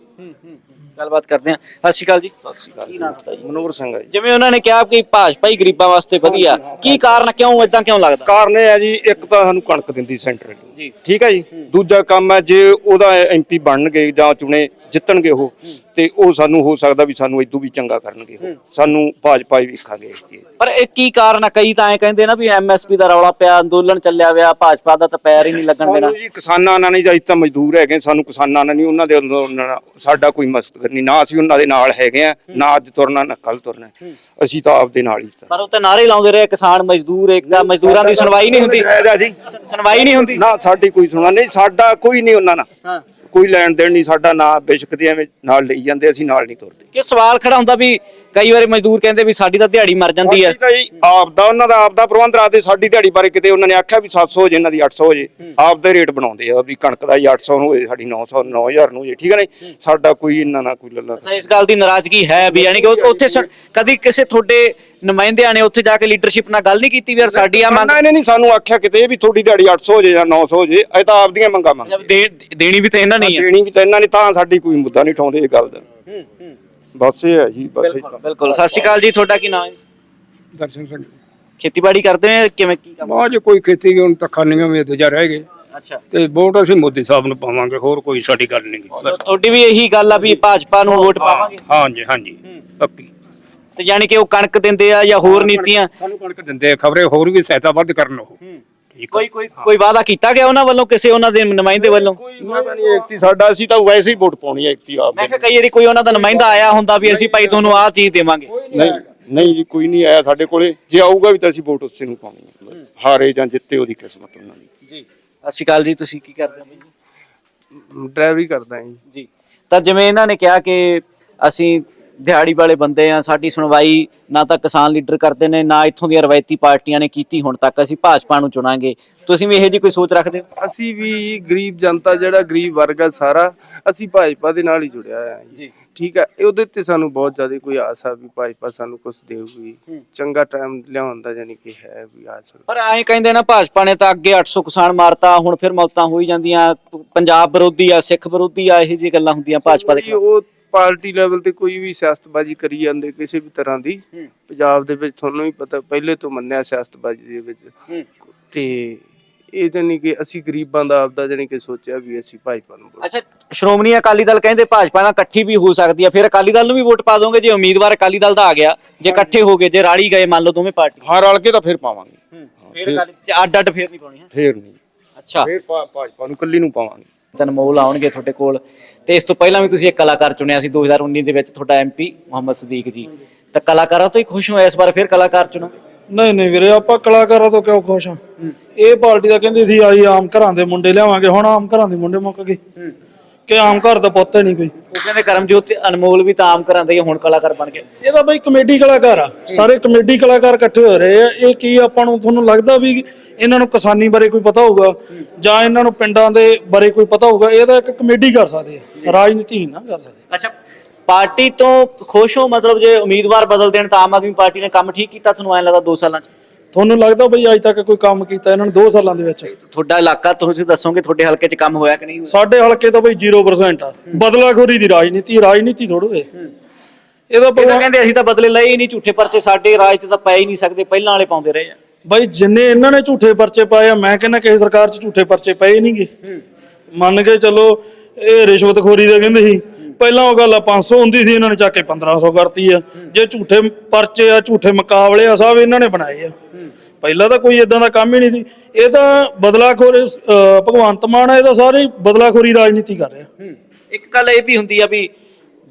ਗੱਲਬਾਤ ਕਰਦੇ ਹਾਂ। ਸਤਿ ਸ਼੍ਰੀ ਅਕਾਲ ਜੀ। ਸਤਿ ਸ਼੍ਰੀ ਅਕਾਲ ਕੀ ਨਾਮ ਤੁਹਾਡਾ ਜੀ। ਮਨੋਹਰ ਸਿੰਘ ਹੈ ਜੀ। ਜਿਵੇਂ ਉਹਨਾਂ ਨੇ ਕਿਹਾ ਕਿ ਭਾਜਪਾ ਹੀ ਗਰੀਬਾਂ ਵਾਸਤੇ ਵਧੀਆ। ਕੀ ਕਾਰਨ ਕਿਉਂ ਇਦਾਂ ਕਿਉਂ ਲੱਗਦਾ? ਕਾਰਨ ਇਹ ਹੈ ਜੀ ਇੱਕ ਤਾਂ ਸਾਨੂੰ ਕਣਕ ਦਿੰਦੀ ਸੈਂਟਰ ਜੀ। ਠੀਕ ਹੈ ਜੀ। ਦੂਜਾ ਕੰਮ ਹੈ ਜੇ ਉਹਦਾ ਐਮਪੀ ਬਣਨਗੇ ਜਾਂ ਚੁਣੇ ਜਿੱਤਣਗੇ ਉਹ ਤੇ ਉਹ ਸਾਨੂੰ ਹੋ ਸਕਦਾ ਵੀ ਸਾਨੂੰ ਇਦੋਂ ਵੀ ਚੰਗਾ ਕਰਨਗੇ ਉਹ। ਸਾਨੂੰ ਭਾਜਪਾ ਹੀ ਵੇਖਾਂਗੇ ਇਸ ਦੀ। ਪਰ ਇਹ ਕੀ ਕਾਰਨ ਆ? ਕਈ ਤਾਂ ਐ ਕਹਿੰਦੇ ਨਾ ਵੀ ਐਮਐਸਪੀ ਦਾ ਰੌਲਾ ਪਿਆ ਅੰਦੋਲਨ ਚੱਲਿਆ ਹੋਇਆ ਭਾਜਪਾ ਦਾ ਤਾਂ ਪੈਰ ਹੀ ਨਹੀਂ ਲੱਗਣ ਦੇਣਾ। ਜੀ ਕਿਸਾਨਾਂ ਨਾਲ ਨਹੀਂ ਜਾਂ ਅਸੀਂ ਤਾਂ ਮਜ਼ਦੂਰ ਹੈਗੇ ਸਾਨੂੰ ਕਿਸਾਨਾਂ ਨਾਲ ਨਹੀਂ ਉਹਨਾਂ ਦੇ ਅੰਦੋਲਨ ਨਾਲ ਸਾਡਾ ਕੋਈ ਮਸਤਗਰ ਨਹੀਂ ਨਾ ਅਸੀਂ ਉਹਨਾਂ ਦੇ ਨਾਲ ਹੈਗੇ ਆ ਨਾ ਅੱਜ ਤੁਰਨਾ ਨਾ ਕੱਲ ਤੁਰਨਾ। ਅਸੀਂ ਤਾਂ ਆਪਦੇ ਨਾਲ ਹੀ ਤਾਂ। ਪਰ ਉਹ ਤਾਂ ਨਾਰੇ ਲਾਉਂਦੇ ਰਹੇ ਕਿਸਾਨ ਮਜ਼ਦੂਰ ਏਕਤਾ ਮਜ਼ਦੂਰਾਂ ਦੀ ਸੁਣਵਾਈ ਨਹੀਂ ਹੁੰਦੀ। ਸੁਣਵਾਈ ਨਹੀਂ ਹੁੰਦੀ। ਨਾ ਸਾਡੀ ਕੋਈ ਸੁਣਾ ਨਹੀਂ ਸਾਡਾ ਕੋਈ ਨਹੀਂ ਉਹਨਾਂ ਨਾਲ। ਹਾਂ। ਕੋਈ ਲੈਣ ਦੇਣ ਨਹੀਂ ਸਾਡਾ ਨਾ ਬੇਸ਼ੱਕ ਦੇ ਐਵੇਂ ਨਾਲ ਲਈ ਜਾਂਦੇ ਅਸੀਂ ਨਾਲ ਨਹੀਂ ਤੁਰਦੇ। ਕਿ ਸਵਾਲ ਖੜਾ ਹੁੰਦਾ ਵੀ ਕਈ ਵਾਰੀ ਮਜ਼ਦੂਰ ਕਹਿੰਦੇ ਵੀ ਸਾਡੀ ਤਾਂ ਦਿਹਾੜੀ ਮਰ ਜਾਂਦੀ ਹੈ। ਅਸੀਂ ਤਾਂ ਜੀ ਆਪ ਦਾ ਉਹਨਾਂ ਦਾ ਆਪ ਦਾ ਪ੍ਰਬੰਧ ਰਾਤੇ ਸਾਡੀ ਦਿਹਾੜੀ ਬਾਰੇ ਕਿਤੇ ਉਹਨਾਂ ਨੇ ਆਖਿਆ ਵੀ 700 ਹੋ ਜੇ ਇਹਨਾਂ ਦੀ 800 ਹੋ ਜੇ ਆਪ ਦੇ ਰੇਟ ਬਣਾਉਂਦੇ ਆ ਵੀ ਕਣਕ ਦਾ ਹੀ 800 ਨੂੰ ਹੋਏ ਸਾਡੀ 900 9000 ਨੂੰ ਹੋ ਜੇ ਠੀਕ ਹੈ ਨਹੀਂ ਸਾਡਾ ਕੋਈ ਇੰਨਾ ਨਾ ਕੋਈ ਲੱਲਾ। ਅੱਛਾ ਇਸ ਗੱਲ ਦੀ ਨਾਰਾਜ਼ਗੀ ਹੈ ਵੀ ਯਾਨੀ ਕਿ ਉੱਥੇ ਸ- ਕਦੀ ਕਿਸੇ ਤੁਹਾਡੇ ਨੁਮਾਇੰਦਿਆਂ ਨੇ ਉੱਥੇ ਜਾ ਕੇ ਲੀਡਰਸ਼ਿਪ ਨਾਲ ਗੱਲ ਨਹੀਂ ਕੀਤੀ ਵੀ ਯਾਰ ਸਾਡੀ ਆ ਮੰਗ ਨਾ ਇਹਨੇ ਨਹੀਂ ਸਾਨੂੰ ਆਖਿਆ ਕਿਤੇ ਵੀ ਤੁਹਾਡੀ ਦਿਹਾੜੀ 800 ਹੋ ਜੇ ਜਾਂ 900 ਹੋ ਜੇ ਇਹ ਤਾਂ ਆਪਦੀਆਂ ਮੰਗਾਂ ਮੰਗ ਦੇ- ਦੇਣੀ ਵੀ ਤਾਂ ਇਹਨਾਂ ਨੇ ਹੀ ਆ। ਦੇਣੀ ਵੀ ਤਾਂ ਇਹਨਾਂ ਨੇ ਤਾਂ ਸਾਡੀ ਕੋਈ ਮੁੱਦਾ ਨਹੀਂ ਉਠਾਉਂਦੇ ਇਹ ਗੱਲ ਦਾ। ਬਸ ਇਹ ਹੈ ਜੀ ਬਸ ਇਹ ਬਿਲਕੁਲ ਸਤਿ ਸ਼੍ਰੀ ਅਕਾਲ ਜੀ ਤੁਹਾਡਾ ਕੀ ਨਾਮ ਹੈ? ਦਰਸ਼ਨ ਸਿੰਘ। ਖੇਤੀਬਾੜੀ ਕਰਦੇ ਹੋ ਕਿਵੇਂ ਕੀ ਕੰਮ? ਬਾਅਦ 'ਚ ਕੋਈ ਖੇਤੀ ਹੁਣ ਤਾਂ ਖਾਣੀਆਂ ਵੀ ਦੂਜਾ ਰਹਿ ਗਏ। ਅੱਛਾ। ਤੇ ਵੋਟ ਅਸੀਂ ਮੋਦੀ ਸਾਹਿਬ ਨੂੰ ਪਾਵਾਂਗੇ ਹੋਰ ਕੋਈ ਸਾਡੀ ਗੱਲ ਨਹੀਂ। ਤੁਹਾਡੀ ਵੀ ਇਹੀ ਗੱਲ ਆ ਵੀ ਭਾਜਪਾ ਨੂੰ ਵੋਟ ਪਾਵਾਂਗੇ? ਹਾਂਜੀ ਹਾਂਜੀ ਪੱਕੀ। ਤੇ ਯਾਨੀ ਕਿ ਉਹ ਕਣਕ ਦਿੰਦੇ ਆ ਜਾਂ ਹੋਰ ਨੀਤੀਆਂ। ਸਾਨੂੰ ਕਣਕ ਦਿੰਦੇ ਖਬਰੇ ਹੋਰ ਵੀ ਸਹਾਇਤਾ ਵੱਧ ਕਰਨ ਉਹ। ਠੀਕ ਕੋਈ ਕੋਈ ਕੋਈ ਵਾਅਦਾ ਕੀਤਾ ਗਿਆ ਉਹਨਾਂ ਵੱਲੋਂ ਕਿਸੇ ਉਹਨਾਂ ਦੇ ਨੁਮਾਇੰਦੇ ਵੱਲੋਂ? ਨਹੀਂ ਇਕਤੀ ਸਾਡਾ ਅਸੀਂ ਤਾਂ ਵੈਸੇ ਹੀ ਵੋਟ ਪਾਉਣੀ ਹੈ ਇਕਤੀ ਆਪ ਮੈਂ ਕਿਹਾ ਕਈ ਵਾਰੀ ਕੋਈ ਉਹਨਾਂ ਦਾ ਨੁਮਾਇੰਦਾ ਆਇਆ ਹੁੰਦਾ ਵੀ ਅਸੀਂ ਭਾਈ ਤੁਹਾਨੂੰ ਆਹ ਚੀਜ਼ ਦੇਵਾਂਗੇ। ਨਹੀਂ ਨਹੀਂ ਜੀ ਕੋਈ ਨਹੀਂ ਆਇਆ ਸਾਡੇ ਕੋਲੇ। ਜੇ ਆਊਗਾ ਵੀ ਤਾਂ ਅਸੀਂ ਵੋਟ ਉਸੇ ਨੂੰ ਪਾਉਣੀ ਹੈ ਬਸ। ਹਾਰੇ ਜਾਂ ਜਿੱਤੇ ਉਹਦੀ ਕਿਸਮਤ ਉਹਨਾਂ ਦੀ। ਜੀ। ਸਤਿ ਸ਼੍ਰੀ ਅਕਾਲ ਜੀ ਤੁਸੀਂ ਕੀ ਕਰਦੇ ਹੋ? ਜੀ ਡਰਾਈਵਰੀ ਕਰਦਾ ਜੀ। ਜੀ। ਤਾਂ ਜਿਵੇਂ ਇਹਨਾਂ ਨੇ ਕਿਹਾ ਕਿ ਅਸੀਂ ਦਿਹਾੜੀ ਵਾਲੇ ਬੰਦੇ ਆ ਸਾਡੀ ਸੁਣਵਾਈ ਨਾ ਤਾਂ ਕਿਸਾਨ ਲੀਡਰ ਕਰਦੇ ਨੇ ਨਾ ਇੱਥੋਂ ਦੀਆਂ ਰਵਾਇਤੀ ਪਾਰਟੀਆਂ ਨੇ ਕੀਤੀ ਹੁਣ ਤੱਕ ਅਸੀਂ ਭਾਜਪਾ ਨੂੰ ਚੁਣਾਂਗੇ। ਤੁਸੀਂ ਵੀ ਇਹੋ ਜਿਹੀ ਕੋਈ ਸੋਚ ਰੱਖਦੇ ਹੋ? ਅਸੀਂ ਵੀ ਗਰੀਬ ਜਨਤਾ ਜਿਹੜਾ ਗਰੀਬ ਵਰਗ ਆ ਸਾਰਾ ਅਸੀਂ ਭਾਜਪਾ ਦੇ ਨਾਲ ਹੀ ਜੁੜਿਆ ਹੋਇਆ ਹੈ ਜੀ। ਠੀਕ ਹੈ ਇਹ ਉਹਦੇ ਤੇ ਸਾਨੂੰ ਬਹੁਤ ਜ਼ਿਆਦਾ ਕੋਈ ਆਸ ਆ ਵੀ ਭਾਜਪਾ ਸਾਨੂੰ ਕੁਝ ਦੇਊਗੀ। ਚੰਗਾ ਟਾਈਮ ਲਿਆਉਣ ਦਾ ਜਾਨੀ ਕਿ ਹੈ ਵੀ ਆਸ ਪਰ ਐਂ ਕਹਿੰਦੇ ਨਾ ਭਾਜਪਾ ਨੇ ਤਾਂ ਅੱਗੇ 800 ਕਿਸਾਨ ਮਾਰਤਾ ਹੁਣ ਫਿਰ ਮੌਤਾਂ ਹੋ ਹੀ ਜਾਂਦੀਆਂ। ਪੰਜਾਬ ਵਿਰੋਧੀ ਆ ਸਿੱਖ ਵਿਰੋਧੀ ਆ ਇਹੋ ਜਿਹੀ ਗੱਲਾਂ ਹੁੰਦੀਆਂ ਭਾਜਪਾ ਦੇ ਉਹ ਪਾਰਟੀ ਲੈਵਲ ਤੇ ਕੋਈ ਵੀ ਸਿਆਸਤਬਾਜ਼ੀ ਕਰੀ ਜਾਂਦੇ ਕਿਸੇ ਵੀ ਤਰ੍ਹਾਂ ਦੀ ਪੰਜਾਬ ਦੇ ਵਿੱਚ ਤੁਹਾਨੂੰ ਹੀ ਪਤਾ ਪਹਿਲੇ ਤੋਂ ਮੰਨਿਆ ਸਿਆਸਤਬਾਜ਼ੀ ਦੇ ਵਿੱਚ। ਤੇ ਇਹ ਜਾਨੀ ਕਿ ਅਸੀਂ ਗਰੀਬਾਂ ਦਾ ਆਪਦਾ ਜਾਨੀ ਕਿ ਸੋਚਿਆ ਵੀ ਅਸੀਂ ਭਾਜਪਾ ਨੂੰ ਵੋਟ ਅੱਛਾ ਸ਼੍ਰੋਮਣੀ ਅਕਾਲੀ ਦਲ ਕਹਿੰਦੇ ਭਾਜਪਾ ਨਾਲ ਇਕੱਠੀ ਵੀ ਹੋ ਸਕਦੀ ਆ ਫਿਰ ਅਕਾਲੀ ਦਲ ਨੂੰ ਵੀ ਵੋਟ ਪਾ ਦੋਗੇ ਜੇ ਉਮੀਦਵਾਰ ਅਕਾਲੀ ਦਲ ਦਾ ਆ ਗਿਆ ਜੇ ਇਕੱਠੇ ਹੋ ਗਏ ਜੇ ਰਾੜੀ ਗਏ ਮੰਨ ਲਓ ਦੋਵੇਂ ਪਾਰਟੀ। ਹਾਂ ਰਲ ਕੇ ਤਾਂ ਫਿਰ ਪਾਵਾਂਗੇ। ਫਿਰ ਅਕਾਲੀ ਅੱਡ ਅੱਡ ਫੇਰ ਨਹੀਂ ਪਾਉਣੀ ਹੈ ਫੇਰ ਨਹੀਂ। ਅੱਛਾ। ਫੇਰ ਭਾਜਪਾ ਨੂੰ ਕੱਲੀ ਨੂੰ ਪਾਵਾਂਗੇ। ਤਨਮੋਲ ਆਉਣਗੇ ਤੁਹਾਡੇ ਕੋਲ। ਤੇ ਇਸ ਤੋਂ ਪਹਿਲਾਂ ਵੀ ਤੁਸੀਂ ਇੱਕ ਕਲਾਕਾਰ ਚੁਣਿਆ ਸੀ 2019 ਦੇ ਵਿੱਚ ਤੁਹਾਡਾ ਐਮਪੀ ਮੁਹੰਮਦ ਸਦੀਕ ਜੀ। ਤਾਂ ਕਲਾਕਾਰਾਂ ਤੋਂ ਹੀ ਖੁਸ਼ ਹੋ ਇਸ ਵਾਰ ਫਿਰ ਕਲਾਕਾਰ ਚੁਣੋ ਨਹੀਂ ਨਹੀਂ ਵੀਰੇ ਆਪਾਂ ਕਲਾਕਾਰਾਂ ਤੋਂ ਕਿਉਂ ਖੁਸ਼ ਹਾਂ? ਇਹ ਪਾਰਟੀ ਦਾ ਕਹਿੰਦੀ ਸੀ ਆਈ ਆਮ ਘਰਾਂ ਦੇ ਮੁੰਡੇ ਲਿਆਵਾਂਗੇ ਹੁਣ ਆਮ ਘਰਾਂ ਦੇ ਮੁੰਡੇ ਮੁੱਕ ਗਏ। ਕਿ ਆਮ ਘਰ ਦਾ ਪੁੱਤ ਨਹੀਂ ਕੋਈ। ਉਹ ਕਹਿੰਦੇ ਕਰਮਜੋਤ ਤੇ ਅਨਮੋਲ ਵੀ ਤਾਂ ਆਮ ਘਰਾਂ ਦੇ ਹੁਣ ਕਲਾਕਾਰ ਬਣ ਗਏ। ਇਹ ਤਾਂ ਬਈ ਕਮੇਡੀ ਕਲਾਕਾਰ ਆ। ਸਾਰੇ ਕਮੇਡੀ ਕਲਾਕਾਰ ਇਕੱਠੇ ਹੋ ਰਹੇ ਆ। ਇਹ ਕੀ ਆਪਾਂ ਨੂੰ ਤੁਹਾਨੂੰ ਲੱਗਦਾ ਵੀ ਇਹਨਾਂ ਨੂੰ ਕਿਸਾਨੀ ਬਾਰੇ ਕੋਈ ਪਤਾ ਹੋਊਗਾ? ਜਾਂ ਇਹਨਾਂ ਨੂੰ ਪਿੰਡਾਂ ਦੇ ਬਾਰੇ ਕੋਈ ਪਤਾ ਹੋਊਗਾ? ਇਹ ਤਾਂ ਇੱਕ ਕਮੇਡੀ ਕਰ ਸਕਦੇ ਆ। ਰਾਜਨੀਤੀ ਨਹੀਂ ਨਾ ਕਰ ਸਕਦੇ। ਅੱਛਾ ਪਾਰਟੀ ਤੋਂ ਖੁਸ਼ ਹੋ ਮਤਲਬ ਜੇ ਉਮੀਦਵਾਰ ਬਦਲ ਦੇਣ ਤਾਂ ਆਮ ਆਦਮੀ ਪਾਰਟੀ ਨੇ ਕੰਮ ਠੀਕ ਕੀਤਾ? ਤੁਹਾਨੂੰ ਐਂ ਲੱਗਦਾ 2 ਸਾਲਾਂ 'ਚ? ਤੁਹਾਨੂੰ ਲੱਗਦਾ ਬਈ ਅੱਜ ਤੱਕ ਕੋਈ ਕੰਮ ਕੀਤਾ ਇਹਨਾਂ ਨੇ 2 ਸਾਲਾਂ ਦੇ ਵਿੱਚ? ਤੁਹਾਡਾ ਇਲਾਕਾ ਤੁਸੀਂ ਦੱਸੋਗੇ ਤੁਹਾਡੇ ਹਲਕੇ 'ਚ ਕੰਮ ਹੋਇਆ ਕਿ ਨਹੀਂ ਹੋਇਆ? ਸਾਡੇ ਹਲਕੇ ਤਾਂ ਬਈ 0% ਆ। ਬਦਲਾਖੋਰੀ ਦੀ ਰਾਜਨੀਤੀ ਰਾਜਨੀਤੀ ਥੋੜੋ ਹੈ। ਇਹਦਾ ਇਹ ਤਾਂ ਕਹਿੰਦੇ ਅਸੀਂ ਤਾਂ ਬਦਲੇ ਲਏ ਹੀ ਨਹੀਂ ਝੂਠੇ ਪਰਚੇ ਸਾਡੇ ਰਾਜ 'ਚ ਤਾਂ ਪੈ ਹੀ ਨਹੀਂ ਸਕਦੇ ਪਹਿਲਾਂ ਵਾਲੇ ਪਾਉਂਦੇ ਰਹੇ ਆ। ਬਾਈ ਜਿੰਨੇ ਇਹਨਾਂ ਨੇ ਝੂਠੇ ਪਰਚੇ ਪਾਏ ਆ ਮੈਂ ਕਹਿੰਦਾ ਕਿਸੇ ਸਰਕਾਰ 'ਚ ਝੂਠੇ ਪਰਚੇ ਪਏ ਨਹੀਂਗੇ ਮੰਨ ਕੇ ਚੱਲੋ ਇਹ ਰਿਸ਼ਵਤਖੋਰੀ ਦਾ ਕਹਿੰਦੇ ਸੀ ਪਹਿਲਾਂ ਉਹ ਗੱਲ ਆ 500 ਹੁੰਦੀ ਸੀ ਇਹਨਾਂ ਨੇ ਚੱਕ ਕੇ 1500 ਕਰਤੀ ਆ। ਜੇ ਝੂਠੇ ਪਰਚੇ ਆ ਝੂਠੇ ਮੁਕਾਬਲੇ ਆ ਸਭ ਇਹਨਾਂ ਨੇ ਬਣਾਏ ਆ। ਪਹਿਲਾਂ ਤਾਂ ਕੋਈ ਇਦਾਂ ਦਾ ਕੰਮ ਹੀ ਨਹੀਂ ਸੀ। ਇਹ ਤਾਂ ਬਦਲਾਖੋਰ ਭਗਵੰਤ ਮਾਨ ਆ ਇਹ ਤਾਂ ਸਾਰੇ ਬਦਲਾਖੋਰੀ ਰਾਜਨੀਤੀ ਕਰ ਰਿਹਾ। ਇੱਕ ਗੱਲ ਇਹ ਵੀ ਹੁੰਦੀ ਆ ਵੀ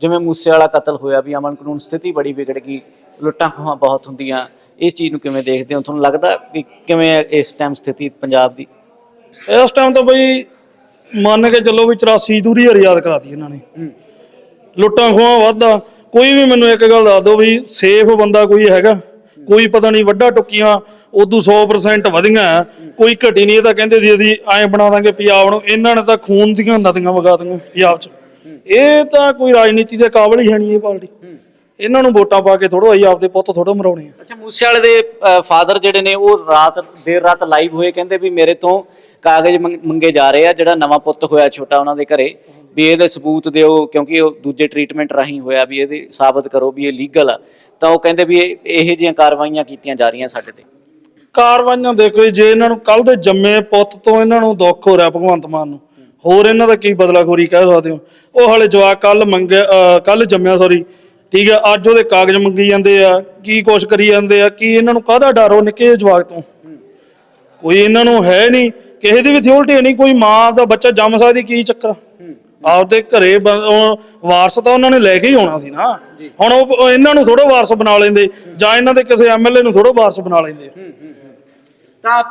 ਜਿਵੇਂ ਮੂਸੇ ਵਾਲਾ ਕਤਲ ਹੋਇਆ ਵੀ ਅਮਨ ਕਾਨੂੰਨ ਸਥਿਤੀ ਬੜੀ ਵਿਗੜ ਗਈ ਲੁੱਟਾਂ ਖੋਹਾਂ ਬਹੁਤ ਹੁੰਦੀਆਂ ਇਸ ਚੀਜ਼ ਨੂੰ ਕਿਵੇਂ ਦੇਖਦੇ ਹੋ? ਤੁਹਾਨੂੰ ਲੱਗਦਾ ਵੀ ਕਿਵੇਂ ਇਸ ਟਾਈਮ ਸਥਿਤੀ ਪੰਜਾਬ ਦੀ? ਇਸ ਟਾਈਮ ਤਾਂ ਬਈ ਮੰਨ ਕੇ ਚੱਲੋ ਵੀ 84 ਦੂਰੀ ਯਾਦ ਕਰਾਤੀ ਇਹਨਾਂ ਨੇ। ਲੁੱਟਾਂ ਖੋਹਾਂ ਵੱਧਦਾ। ਕੋਈ ਵੀ ਮੈਨੂੰ ਇੱਕ ਗੱਲ ਦੱਸ ਦਿਓ ਵੀ ਸੇਫ ਬੰਦਾ ਕੋਈ ਹੈਗਾ। ਕੋਈ ਪਤਾ ਨਹੀਂ ਵੱਡਾ ਟੁੱਕੀਆਂ, ਉਦੋਂ 100% ਵਧੀਆਂ। ਕੋਈ ਘਟੀ ਨਹੀਂ, ਇਹ ਤਾਂ ਕਹਿੰਦੇ ਸੀ ਅਸੀਂ ਐਂ ਬਣਾ ਦਾਂਗੇ ਪੰਜਾਬ ਨੂੰ। ਇਹਨਾਂ ਨੇ ਤਾਂ ਖੂਨ ਦੀਆਂ ਨਦੀਆਂ ਵਗਾ ਦਿੱਤੀਆਂ ਪੰਜਾਬ 'ਚ। ਇਹ ਤਾਂ ਕੋਈ ਰਾਜਨੀਤੀ ਦੇ ਕਾਬਲ ਹੀ ਹੈ ਨਹੀਂ ਇਹ ਪਾਰਟੀ। ਇਹਨਾਂ ਨੂੰ ਵੋਟਾਂ ਪਾ ਕੇ ਥੋੜੋ ਅਸੀਂ ਆਪਦੇ ਪੁੱਤ ਥੋੜੋ ਮਰਾਉਣੇ ਆ। ਅੱਛਾ ਮੂਸੇ ਵਾਲੇ ਦੇ ਫਾਦਰ ਜਿਹੜੇ ਨੇ, ਉਹ ਰਾਤ, ਦੇਰ ਰਾਤ ਲਾਈਵ ਹੋਏ, ਕਹਿੰਦੇ ਵੀ ਮੇਰੇ ਤੋਂ ਕਾਗਜ਼ ਮੰਗ- ਮੰਗੇ ਜਾ ਰਹੇ ਆ, ਜਿਹੜਾ ਨਵਾਂ ਪੁੱਤ ਹੋਇਆ ਛੋਟਾ ਉਹਨਾਂ ਦੇ ਘਰੇ। ਵੀ ਇਹਦੇ ਸਬੂਤ ਦਿਓ ਕਿਉਂਕਿ ਉਹ ਦੂਜੇ ਟ੍ਰੀਟਮੈਂਟ ਰਾਹੀਂ ਹੋਇਆ ਵੀ ਇਹਦੇ ਸਾਬਤ ਕਰੋ ਵੀ ਇਹ ਲੀਗਲ ਆ। ਤਾਂ ਉਹ ਕਹਿੰਦੇ ਵੀ ਇਹ ਇਹੋ ਜਿਹੀਆਂ ਕਾਰਵਾਈਆਂ ਕੀਤੀਆਂ ਜਾ ਰਹੀਆਂ ਸਾਡੇ ਤੇ। ਕਾਰਵਾਈਆਂ ਦੇਖੋ ਜੀ, ਜੇ ਇਹਨਾਂ ਨੂੰ ਕੱਲ ਦੇ ਜੰਮੇ ਪੁੱਤ ਤੋਂ ਇਹਨਾਂ ਨੂੰ ਦੁੱਖ ਹੋ ਰਿਹਾ ਭਗਵੰਤ ਮਾਨ ਨੂੰ ਹੋਰ ਇਹਨਾਂ ਦਾ ਕੀ ਬਦਲਾਖੋਰੀ ਕਹਿ ਸਕਦੇ ਹੋ? ਉਹ ਹਲੇ ਜਵਾਕ ਕੱਲ ਮੰਗੇ ਕੱਲ ਜੰਮਿਆ ਸੌਰੀ ਠੀਕ ਹੈ ਅੱਜ ਉਹਦੇ ਕਾਗਜ਼ ਮੰਗੀ ਜਾਂਦੇ ਆ ਕੀ ਕੁਛ ਕਰੀ ਜਾਂਦੇ ਆ ਕੀ ਇਹਨਾਂ ਨੂੰ ਕਾਹਦਾ ਡਰ ਉਹ ਨਿੱਕੇ ਜਿਹੇ ਜਵਾਕ ਤੋਂ? ਕੋਈ ਇਹਨਾਂ ਨੂੰ ਹੈ ਨਹੀਂ ਕਿਸੇ ਦੀ ਵੀ ਥਿਓਰਿਟੀ ਨਹੀਂ ਕੋਈ ਮਾਂ ਦਾ ਬੱਚਾ ਜੰਮ ਸਕਦੀ ਕੀ ਚੱਕਰ ਆ? ਆਪਦੇ ਘਰੇ ਬ- ਉਹ ਵਾਰਸ ਤਾਂ ਉਹਨਾਂ ਨੇ ਲੈ ਕੇ ਹੀ ਆਉਣਾ ਸੀ ਨਾ। ਹੁਣ ਉਹ ਉਹ ਇਹਨਾਂ ਨੂੰ ਥੋੜਾ ਵਾਰਸ ਬਣਾ ਲੈਂਦੇ ਜਾਂ ਇਹਨਾਂ ਦੇ ਕਿਸੇ ਐਮਐਲਏ ਨੂੰ ਥੋੜਾ ਵਾਰਸ ਬਣਾ ਲੈਂਦੇ। ਤਾਂ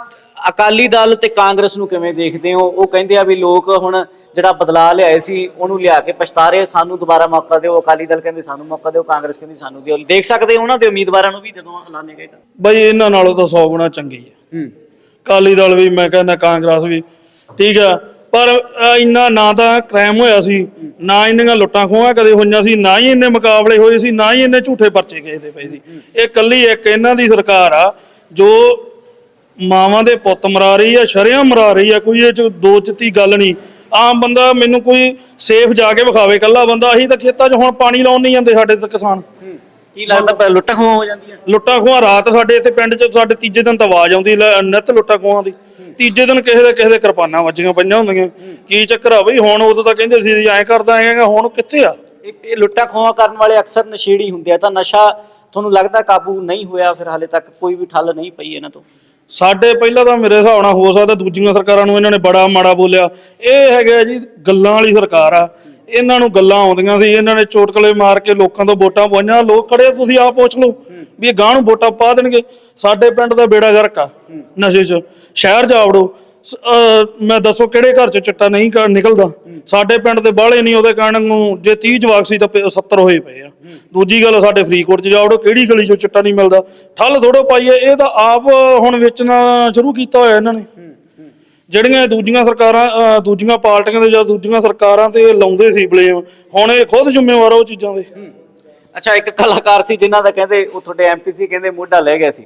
ਅਕਾਲੀ ਦਲ ਤੇ ਕਾਂਗਰਸ ਨੂੰ ਕਿਵੇਂ ਦੇਖਦੇ ਹੋ? ਉਹ ਕਹਿੰਦੇ ਆ ਵੀ ਲੋਕ ਹੁਣ ਜਿਹੜਾ ਬਦਲਾਅ ਲਿਆਏ ਸੀ ਉਹਨੂੰ ਲਿਆ ਕੇ ਪਛਤਾ ਰਹੇ ਸਾਨੂੰ ਦੁਬਾਰਾ ਮੌਕਾ ਦਿਓ। ਅਕਾਲੀ ਦਲ ਕਹਿੰਦੇ ਸਾਨੂੰ ਮੌਕਾ ਦਿਓ ਕਾਂਗਰਸ ਕਹਿੰਦੀ ਸਾਨੂੰ ਦਿਓ। ਦੇਖ ਸਕਦੇ ਹੋ ਉਹਨਾਂ ਦੇ ਉਮੀਦਵਾਰਾਂ ਨੂੰ ਵੀ ਜਦੋਂ ਐਲਾਨੇ ਗਏ ਤਾਂ? ਬਈ ਇਹਨਾਂ ਨਾਲੋਂ ਤਾਂ 100 ਗੁਣਾ ਚੰਗੀ ਹੈ ਕਾਲੀ ਦਲ ਵੀ ਮੈਂ ਕਹਿੰਦਾ ਕਾਂਗਰਸ ਵੀ। ਠੀਕ ਆ ਪਰ ਇੰਨਾ ਨਾ ਤਾਂ ਕ੍ਰਾਈਮ ਹੋਇਆ ਸੀ ਨਾ ਇੰਨੀਆਂ ਲੁੱਟਾਂ ਖੋਹਾਂ ਕਦੇ ਹੋਈਆਂ ਸੀ ਨਾ ਹੀ ਇੰਨੇ ਮੁਕਾਬਲੇ ਹੋਏ ਸੀ ਨਾ ਹੀ ਇੰਨੇ ਝੂਠੇ ਪਰਚੇ ਗਏ ਤੇ ਪਏ ਸੀ। ਇਹ ਕੱਲੀ ਇੱਕ ਇਹਨਾਂ ਦੀ ਸਰਕਾਰ ਆ ਜੋ ਮਾਵਾਂ ਦੇ ਪੁੱਤ ਮਰਾ ਰਹੀ ਆ ਸ਼ਰਿਆਂ ਮਰਾ ਰਹੀ ਆ ਕੋਈ ਇਹ ਚ ਦੋ ਚਤੀ ਗੱਲ ਨਹੀਂ। ਆਮ ਬੰਦਾ ਮੈਨੂੰ ਕੋਈ ਸੇਫ ਜਾ ਕੇ ਵਿਖਾਵੇ ਕੱਲਾ ਬੰਦਾ ਅਸੀਂ ਤਾਂ ਖੇਤਾਂ 'ਚ ਹੁਣ ਪਾਣੀ ਲਾਉਣ ਨਹੀਂ ਜਾਂਦੇ ਸਾਡੇ ਤਾਂ ਕਿਸਾਨ। ਕੀ ਲੱਗਦਾ ਪ- ਲੁੱਟਾਂ ਖੋਹਾਂ ਹੋ ਜਾਂਦੀਆਂ? ਲੁੱਟਾਂ ਖੋਹਾਂ ਰਾਤ ਸਾਡੇ ਇੱਥੇ ਪਿੰਡ 'ਚ ਸਾਡੇ ਤੀਜੇ ਦਿਨ ਤਾਂ ਆਵਾਜ਼ ਆਉਂਦੀ ਲੈ, ਨਿੱਤ ਲੁੱਟਾਂ ਖੋਹਾਂ ਦੀ। ਤੀਜੇ ਦਿਨ ਕਿਸੇ ਦੇ ਕਿਸੇ ਦੇ ਕਿਰਪਾਨਾਂ ਵੱਜੀਆਂ ਪਈਆਂ ਹੁੰਦੀਆਂ। ਕੀ ਚੱਕਰ ਆ ਬਈ? ਹੁਣ ਉਦੋਂ ਤਾਂ ਕਹਿੰਦੇ ਸੀ ਐਂ ਕਰਦਾ ਐਂ ਹੁਣ ਕਿੱਥੇ ਆ? ਇਹ ਇਹ ਲੁੱਟਾਂ ਖੋਹਾਂ ਕਰਨ ਵਾਲੇ ਅਕਸਰ ਨਸ਼ੇੜੀ ਹੁੰਦੇ ਆ, ਤਾਂ ਨਸ਼ਾ ਤੁਹਾਨੂੰ ਲੱਗਦਾ ਕਾਬੂ ਨਹੀਂ ਹੋਇਆ, ਫਿਰ ਹਾਲੇ ਤੱਕ ਕੋਈ ਵੀ ਠੱਲ ਨਹੀਂ ਪਈ ਇਹਨਾਂ ਤੋਂ। ਸਾਡੇ ਪਹਿਲਾਂ ਤਾਂ ਮੇਰੇ ਹਿਸਾਬ ਨਾਲ ਹੋ ਸਕਦਾ ਦੂਜੀਆਂ ਸਰਕਾਰਾਂ ਨੂੰ ਇਹਨਾਂ ਨੇ ਬੜਾ ਮਾੜਾ ਬੋਲਿਆ। ਇਹ ਹੈਗਾ ਜੀ ਗੱਲਾਂ ਵਾਲੀ ਸਰਕਾਰ ਆ। ਇਹਨਾਂ ਨੂੰ ਗੱਲਾਂ ਆਉਂਦੀਆਂ ਸੀ, ਇਹਨਾਂ ਨੇ ਚੋਟਕਲੇ ਮਾਰ ਕੇ ਲੋਕਾਂ ਤੋਂ ਵੋਟਾਂ ਪਵਾਈਆਂ। ਲੋਕ ਖੜੇ ਤੁਸੀਂ ਆਪ ਪੁੱਛ ਲਓ ਵੀ ਇਹ ਗਾਂ ਨੂੰ ਵੋਟਾਂ ਪਾ ਦੇਣਗੇ। ਸਾਡੇ ਪਿੰਡ ਦਾ ਬੇੜਾ ਗਰਕ ਆ ਨਸ਼ੇ 'ਚ। ਸ਼ਹਿਰ ਜਾ ਵੜੋ। ਅਹ ਮੈਂ ਦੱਸੋ ਕਿਹੜੇ ਘਰ ਚ ਚਿੱਟਾ ਨਹੀਂ ਕ- ਨਿਕਲਦਾ? ਸਾਡੇ ਪਿੰਡ ਦੇ ਬਾਹਲੇ ਨਹੀਂ ਉਹਦੇ ਕਾਰਨ ਨੂੰ ਜੇ 30 ਜਵਾਕ ਸੀ ਤਾਂ ਪ- 70 ਹੋਏ ਪਏ ਆ। ਦੂਜੀ ਗੱਲ ਸਾਡੇ ਫਰੀਦਕੋਟ ਚ ਜਾਵੜੋ ਕਿਹੜੀ ਗਲੀ ਚੋਂ ਚਿੱਟਾ ਨਹੀਂ ਮਿਲਦਾ? ਠੱਲ ਥੋੜੋ ਪਾਈਏ ਇਹ ਤਾਂ ਆਪ ਹੁਣ ਵੇਚਣਾ ਸ਼ੁਰੂ ਕੀਤਾ ਹੋਇਆ ਇਹਨਾਂ ਨੇ। ਜਿਹੜੀਆਂ ਦੂਜੀਆਂ ਸਰਕਾਰਾਂ, ਅਹ ਦੂਜੀਆਂ ਪਾਰਟੀਆਂ ਦੇ ਜਾਂ ਦੂਜੀਆਂ ਸਰਕਾਰਾਂ ਤੇ ਲਾਉਂਦੇ ਸੀ ਬਲੇਮ ਹੁਣ ਇਹ ਖੁਦ ਜ਼ਿੰਮੇਵਾਰ ਆ ਉਹ ਚੀਜ਼ਾਂ ਦੇ। ਅੱਛਾ, ਇੱਕ ਕਲਾਕਾਰ ਸੀ ਜਿਨ੍ਹਾਂ ਦਾ ਕਹਿੰਦੇ ਉਹ ਤੁਹਾਡੇ ਐਮਪੀਸੀ ਕਹਿੰਦੇ ਮੋਢਾ ਲੈ ਗਿਆ ਸੀ।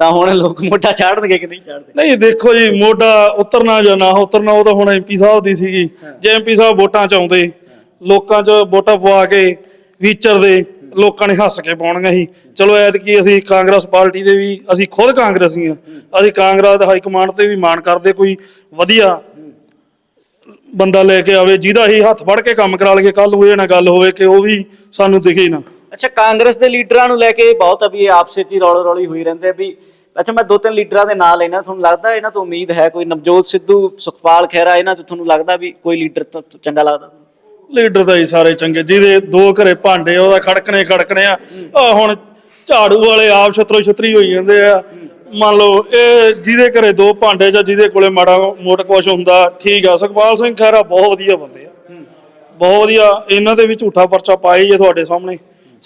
ਤਾਂ ਹੁਣ ਲੋਕ ਮੋਢਾ ਚਾੜਨਗੇ ਕਿ ਨਹੀਂ ਚਾੜਦੇ? ਨਹੀਂ ਦੇਖੋ ਜੀ ਮੋਢਾ ਉਤਰਨਾ ਜਾਂ ਨਾ ਉਤਰਨਾ ਉਹ ਤਾਂ ਹੁਣ ਐਮਪੀ ਸਾਹਿਬ ਦੀ ਸੀਗੀ। ਜੇ ਐਮਪੀ ਸਾਹਿਬ ਵੋਟਾਂ ਚ ਆਉਂਦੇ ਲੋਕਾਂ 'ਚ ਵੋਟਾਂ ਪਵਾ ਕੇ ਵਿਚਰਦੇ ਲੋਕਾਂ ਨੇ ਹੱਸ ਕੇ ਪਾਉਣੀਆਂ ਸੀ। ਚਲੋ ਐਤਕੀ ਅਸੀਂ ਕਾਂਗਰਸ ਪਾਰਟੀ ਦੇ ਵੀ ਅਸੀਂ ਖੁਦ ਕਾਂਗਰਸੀ ਆ ਅਸੀਂ ਕਾਂਗਰਸ ਦੇ ਹਾਈ ਕਮਾਂਡ ਤੇ ਵੀ ਮਾਣ ਕਰਦੇ ਕੋਈ ਵਧੀਆ ਬੰਦਾ ਲੈ ਕੇ ਆਵੇ ਜਿਹਦਾ ਹੀ ਹੱਥ ਫੜ ਕੇ ਕੰਮ ਕਰਾ ਲਈਏ ਕੱਲ ਨੂੰ ਇਹ ਨਾ ਗੱਲ ਹੋਵੇ ਕਿ ਉਹ ਵੀ ਸਾਨੂੰ ਦਿਖੇ ਨਾ। ਅੱਛਾ ਕਾਂਗਰਸ ਦੇ ਲੀਡਰਾਂ ਨੂੰ ਲੈ ਕੇ ਬਹੁਤ ਅਭੀ ਇਹ ਆਪਸੇ ਚ ਹੀ ਰੌਲਾ ਰੌਲੀ ਹੋਈ ਰਹਿੰਦੇ ਆ ਵੀ ਅੱਛਾ ਮੈਂ ਦੋ ਤਿੰਨ ਲੀਡਰਾਂ ਦੇ ਨਾਂ ਲੈਣਾ ਤੁਹਾਨੂੰ ਲੱਗਦਾ ਇਹਨਾਂ ਤੋਂ ਉਮੀਦ ਹੈ ਕੋਈ? ਨਵਜੋਤ ਸਿੱਧੂ ਸੁਖਪਾਲ ਖਹਿਰਾ ਇਹਨਾਂ ਤੋਂ ਤੁਹਾਨੂੰ ਲੱਗਦਾ ਵੀ ਕੋਈ ਲੀਡਰ ਚੰਗਾ ਲੱਗਦਾ? ਲੀਡਰ ਤਾਂ ਹੀ ਸਾਰੇ ਚੰਗੇ ਜਿਹਦੇ ਦੋ ਘਰੇ ਭਾਂਡੇ ਉਹਦਾ ਖੜਕਣੇ ਖੜਕਣੇ ਆ। ਆਹ ਹੁਣ ਝਾੜੂ ਵਾਲੇ ਆਪ ਛਤਰੋ ਛਤਰੀ ਹੋਈ ਜਾਂਦੇ ਆ। ਮੰਨ ਲਓ ਇਹ ਜਿਹਦੇ ਘਰੇ ਦੋ ਭਾਂਡੇ ਜਾਂ ਜਿਹਦੇ ਕੋਲੇ ਮਾੜਾ ਮੋਟ ਕੁਛ ਹੁੰਦਾ ਠੀਕ ਆ। ਸੁਖਪਾਲ ਸਿੰਘ ਖਹਿਰਾ ਬਹੁਤ ਵਧੀਆ ਬੰਦੇ ਆ। ਬਹੁਤ ਵਧੀਆ ਇਹਨਾਂ ਦੇ ਵੀ ਝੂਠਾ ਪਰਚਾ ਪਾਇਆ ਹੈ ਤੁਹਾਡੇ ਸਾਹਮਣੇ।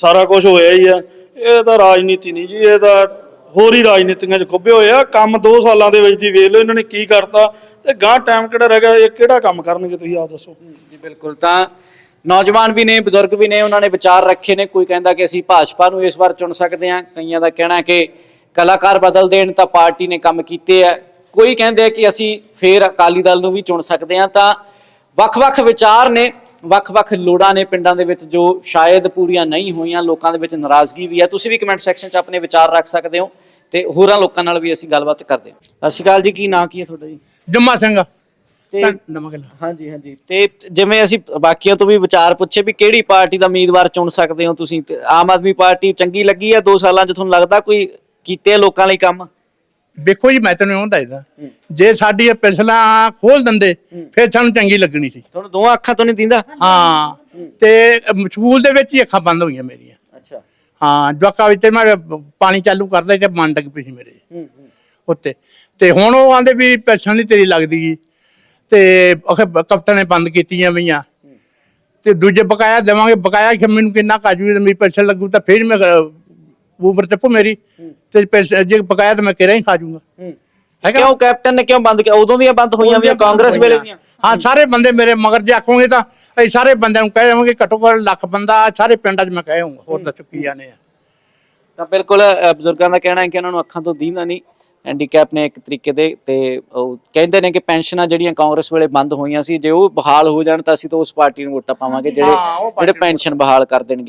ਸਾਰਾ ਕੁਝ ਹੋਇਆ ਹੀ ਆ। ਇਹ ਤਾਂ ਰਾਜਨੀਤੀ ਨਹੀਂ ਜੀ, ਇਹ ਤਾਂ ਹੋਰ ਹੀ ਰਾਜਨੀਤੀਆਂ 'ਚ ਖੁੱਬੇ ਹੋਏ ਆ। ਕੰਮ 2 ਸਾਲਾਂ ਦੇ ਵਿੱਚ ਦੀ ਵੇਖ ਲਓ ਇਹਨਾਂ ਨੇ ਕੀ ਕਰਤਾ ਤੇ ਗਾਂ ਟਾਈਮ ਕਿਹੜਾ ਰਹਿ ਗਿਆ, ਇਹ ਕਿਹੜਾ ਕੰਮ ਕਰਨਗੇ ਤੁਸੀਂ ਆਪ ਦੱਸੋ। ਜੀ ਬਿਲਕੁਲ, ਤਾਂ ਨੌਜਵਾਨ ਵੀ ਨੇ, ਬਜ਼ੁਰਗ ਵੀ ਨੇ, ਉਹਨਾਂ ਨੇ ਵਿਚਾਰ ਰੱਖੇ ਨੇ। ਕੋਈ ਕਹਿੰਦਾ ਕਿ ਅਸੀਂ ਭਾਜਪਾ ਨੂੰ ਇਸ ਵਾਰ ਚੁਣ ਸਕਦੇ ਹਾਂ। ਕਈਆਂ ਦਾ ਕਹਿਣਾ ਕਿ ਕਲਾਕਾਰ ਬਦਲ ਦੇਣ ਤਾਂ ਪਾਰਟੀ ਨੇ ਕੰਮ ਕੀਤੇ ਆ। ਕੋਈ ਕਹਿੰਦੇ ਆ ਕਿ ਅਸੀਂ ਫੇਰ ਅਕਾਲੀ ਦਲ ਨੂੰ ਵੀ ਚੁਣ ਸਕਦੇ ਹਾਂ, ਤਾਂ ਵੱਖ-ਵੱਖ ਵਿਚਾਰ ਨੇ। ਵੱਖ-ਵੱਖ ਲੋੜਾਂ ਨੇ ਪਿੰਡਾਂ ਦੇ ਵਿੱਚ ਜੋ ਸ਼ਾਇਦ ਪੂਰੀਆਂ ਨਹੀਂ ਹੋਈਆਂ ਲੋਕਾਂ ਦੇ ਵਿੱਚ ਨਾਰਾਜ਼ਗੀ ਵੀ ਹੈ। ਤੁਸੀਂ ਵੀ ਕਮੈਂਟ ਸੈਕਸ਼ਨ 'ਚ ਆਪਣੇ ਵਿਚਾਰ ਰੱਖ ਸਕਦੇ ਹੋ ਤੇ ਹੋਰਾਂ ਲੋਕਾਂ ਨਾਲ ਵੀ ਅਸੀਂ ਗੱਲਬਾਤ ਕਰਦੇ ਹਾਂ। ਸਤਿ ਸ਼੍ਰੀ ਅਕਾਲ ਜੀ ਕੀ ਨਾਂ ਕੀ ਹੈ ਤੁਹਾਡਾ ਜੀ? ਜੰਮਾ ਸਿੰਘ। ਤੇ ਨਮਕ ਹਾਂਜੀ ਹਾਂਜੀ। ਤੇ ਜਿਵੇਂ ਅਸੀਂ ਬਾਕੀਆਂ ਤੋਂ ਵੀ ਵਿਚਾਰ ਪੁੱਛੇ ਵੀ ਕਿਹੜੀ ਪਾਰਟੀ ਦਾ ਉਮੀਦਵਾਰ ਚੁਣ ਸਕਦੇ ਹੋ ਤੁਸੀਂ? ਆਮ ਆਦਮੀ ਪਾਰਟੀ ਚੰਗੀ ਲੱਗੀ ਹੈ? 2 ਸਾਲਾਂ 'ਚ ਤੁਹਾਨੂੰ ਲੱਗਦਾ ਕੋਈ ਕੀਤੇ ਲੋਕਾਂ ਲਈ ਕੰਮ? ਵੇਖੋ ਜੀ ਮੈਂ ਤੈਨੂੰ ਉਹ ਦੱਸਦਾ। ਜੇ ਸਾਡੀ ਇਹ ਪਿਛਲਾ ਖੋਲ ਦਿੰਦੇ ਫਿਰ ਸਾਨੂੰ ਚੰਗੀ ਲੱਗਣੀ ਸੀ। ਤੁਹਾਨੂੰ ਦੋਹਾਂ ਅੱਖਾਂ ਤੋਂ ਨਹੀਂ ਦਿੰਦਾ? ਹਾਂ ਤੇ ਸਕੂਲ ਦੇ ਵਿੱਚ ਹੀ ਅੱਖਾਂ ਬੰਦ ਹੋਈਆਂ ਮੇਰੀਆਂ। ਅੱਛਾ। ਹਾਂ ਜਵਾਕਾਂ ਵਿੱਚ ਤੇ ਮੈਂ ਪਾਣੀ ਚਾਲੂ ਕਰਦਾ ਤੇ ਮਨ ਡਿੱਗ ਪਈ ਸੀ ਮੇਰੇ। ਹੂੰ ਉੱਤੇ। ਤੇ ਹੁਣ ਉਹ ਆਂਦੇ ਵੀ ਪੈਸਾ ਨਹੀਂ ਤੇਰੀ ਲੱਗਦੀ। ਗੀ ਤੇ ਅਖੇ ਕਫਤਾਂ ਨੇ ਬੰਦ ਕੀਤੀਆਂ ਵਈਆਂ ਤੇ ਦੂਜੇ ਬਕਾਇਆ ਦੇਵਾਂਗੇ। ਬਕਾਇਆ ਕਿ ਮੈਨੂੰ ਕਿੰਨਾ ਕਾਜੂ ਮੇਰੀ ਪੈਸਾ ਲੱਗੂ ਤਾਂ ਫਿਰ ਮੈਂ ਉਬਰ ਚੱਪੂ ਮੇਰੀ ਤੇ ਪੈਸੇ ਜੇ ਬਕਾਇਆ ਤਾਂ ਮੈਂ ਕਿਹੜਾ ਹੀ ਖਾ ਜਾਊਂਗਾ ਹੈਗਾ? ਕਿਉਂ ਕੈਪਟਨ ਨੇ ਕਿਉਂ ਬੰਦ ਕੀਤਾ ਉਦੋਂ ਦੀਆਂ ਬੰਦ ਹੋਈਆਂ ਵੀ ਕਾਂਗਰਸ ਵੇਲੇ ਦੀਆਂ? ਹਾਂ ਸਾਰੇ ਬੰਦੇ ਮੇਰੇ ਮਗਰ ਜੇ ਆਖੋਗੇ ਤਾਂ ਅਸੀਂ ਸਾਰੇ ਬੰਦਿਆਂ ਨੂੰ ਕਹਿ ਜਾਵਾਂਗੇ ਘੱਟੋ ਘੱਟ ਲੱਖ ਬੰਦਾ ਸਾਰੇ ਪਿੰਡਾਂ 'ਚ ਮੈਂ ਕਹਿ ਆਊਂਗਾ ਹੋਰ ਤਾਂ ਚੁੱਕੀ ਜਾਣੇ ਆ। ਤਾਂ ਬਿਲਕੁਲ ਬਜ਼ੁਰਗਾਂ ਦਾ ਕਹਿਣਾ ਹੈ ਕਿ ਉਹਨਾਂ ਨੂੰ ਅੱਖਾਂ ਤੋਂ ਦੀਂਦਾ ਨਹੀਂ। ਹੈਂਡੀਕੈਪ ਨੇ ਇੱਕ ਤਰੀਕੇ ਦੇ ਤੇ ਉਹ ਕਹਿੰਦੇ ਨੇ ਕਿ ਪੈਨਸ਼ਨਾਂ ਜਿਹੜੀਆਂ ਕਾਂਗਰਸ ਵੇਲੇ ਬੰਦ ਹੋਈਆਂ ਸੀ ਜੇ ਉਹ ਬਹਾਲ ਹੋ ਜਾਣ ਤਾਂ ਅਸੀਂ ਤਾਂ ਉਸ ਪਾਰਟੀ ਨੂੰ ਵੋਟਾਂ ਪਾਵਾਂਗੇ ਜਿਹੜੇ ਜਿਹੜੇ ਪੈਨਸ਼ਨ ਬਹਾਲ ਕਰ ਦੇਣਗੇ।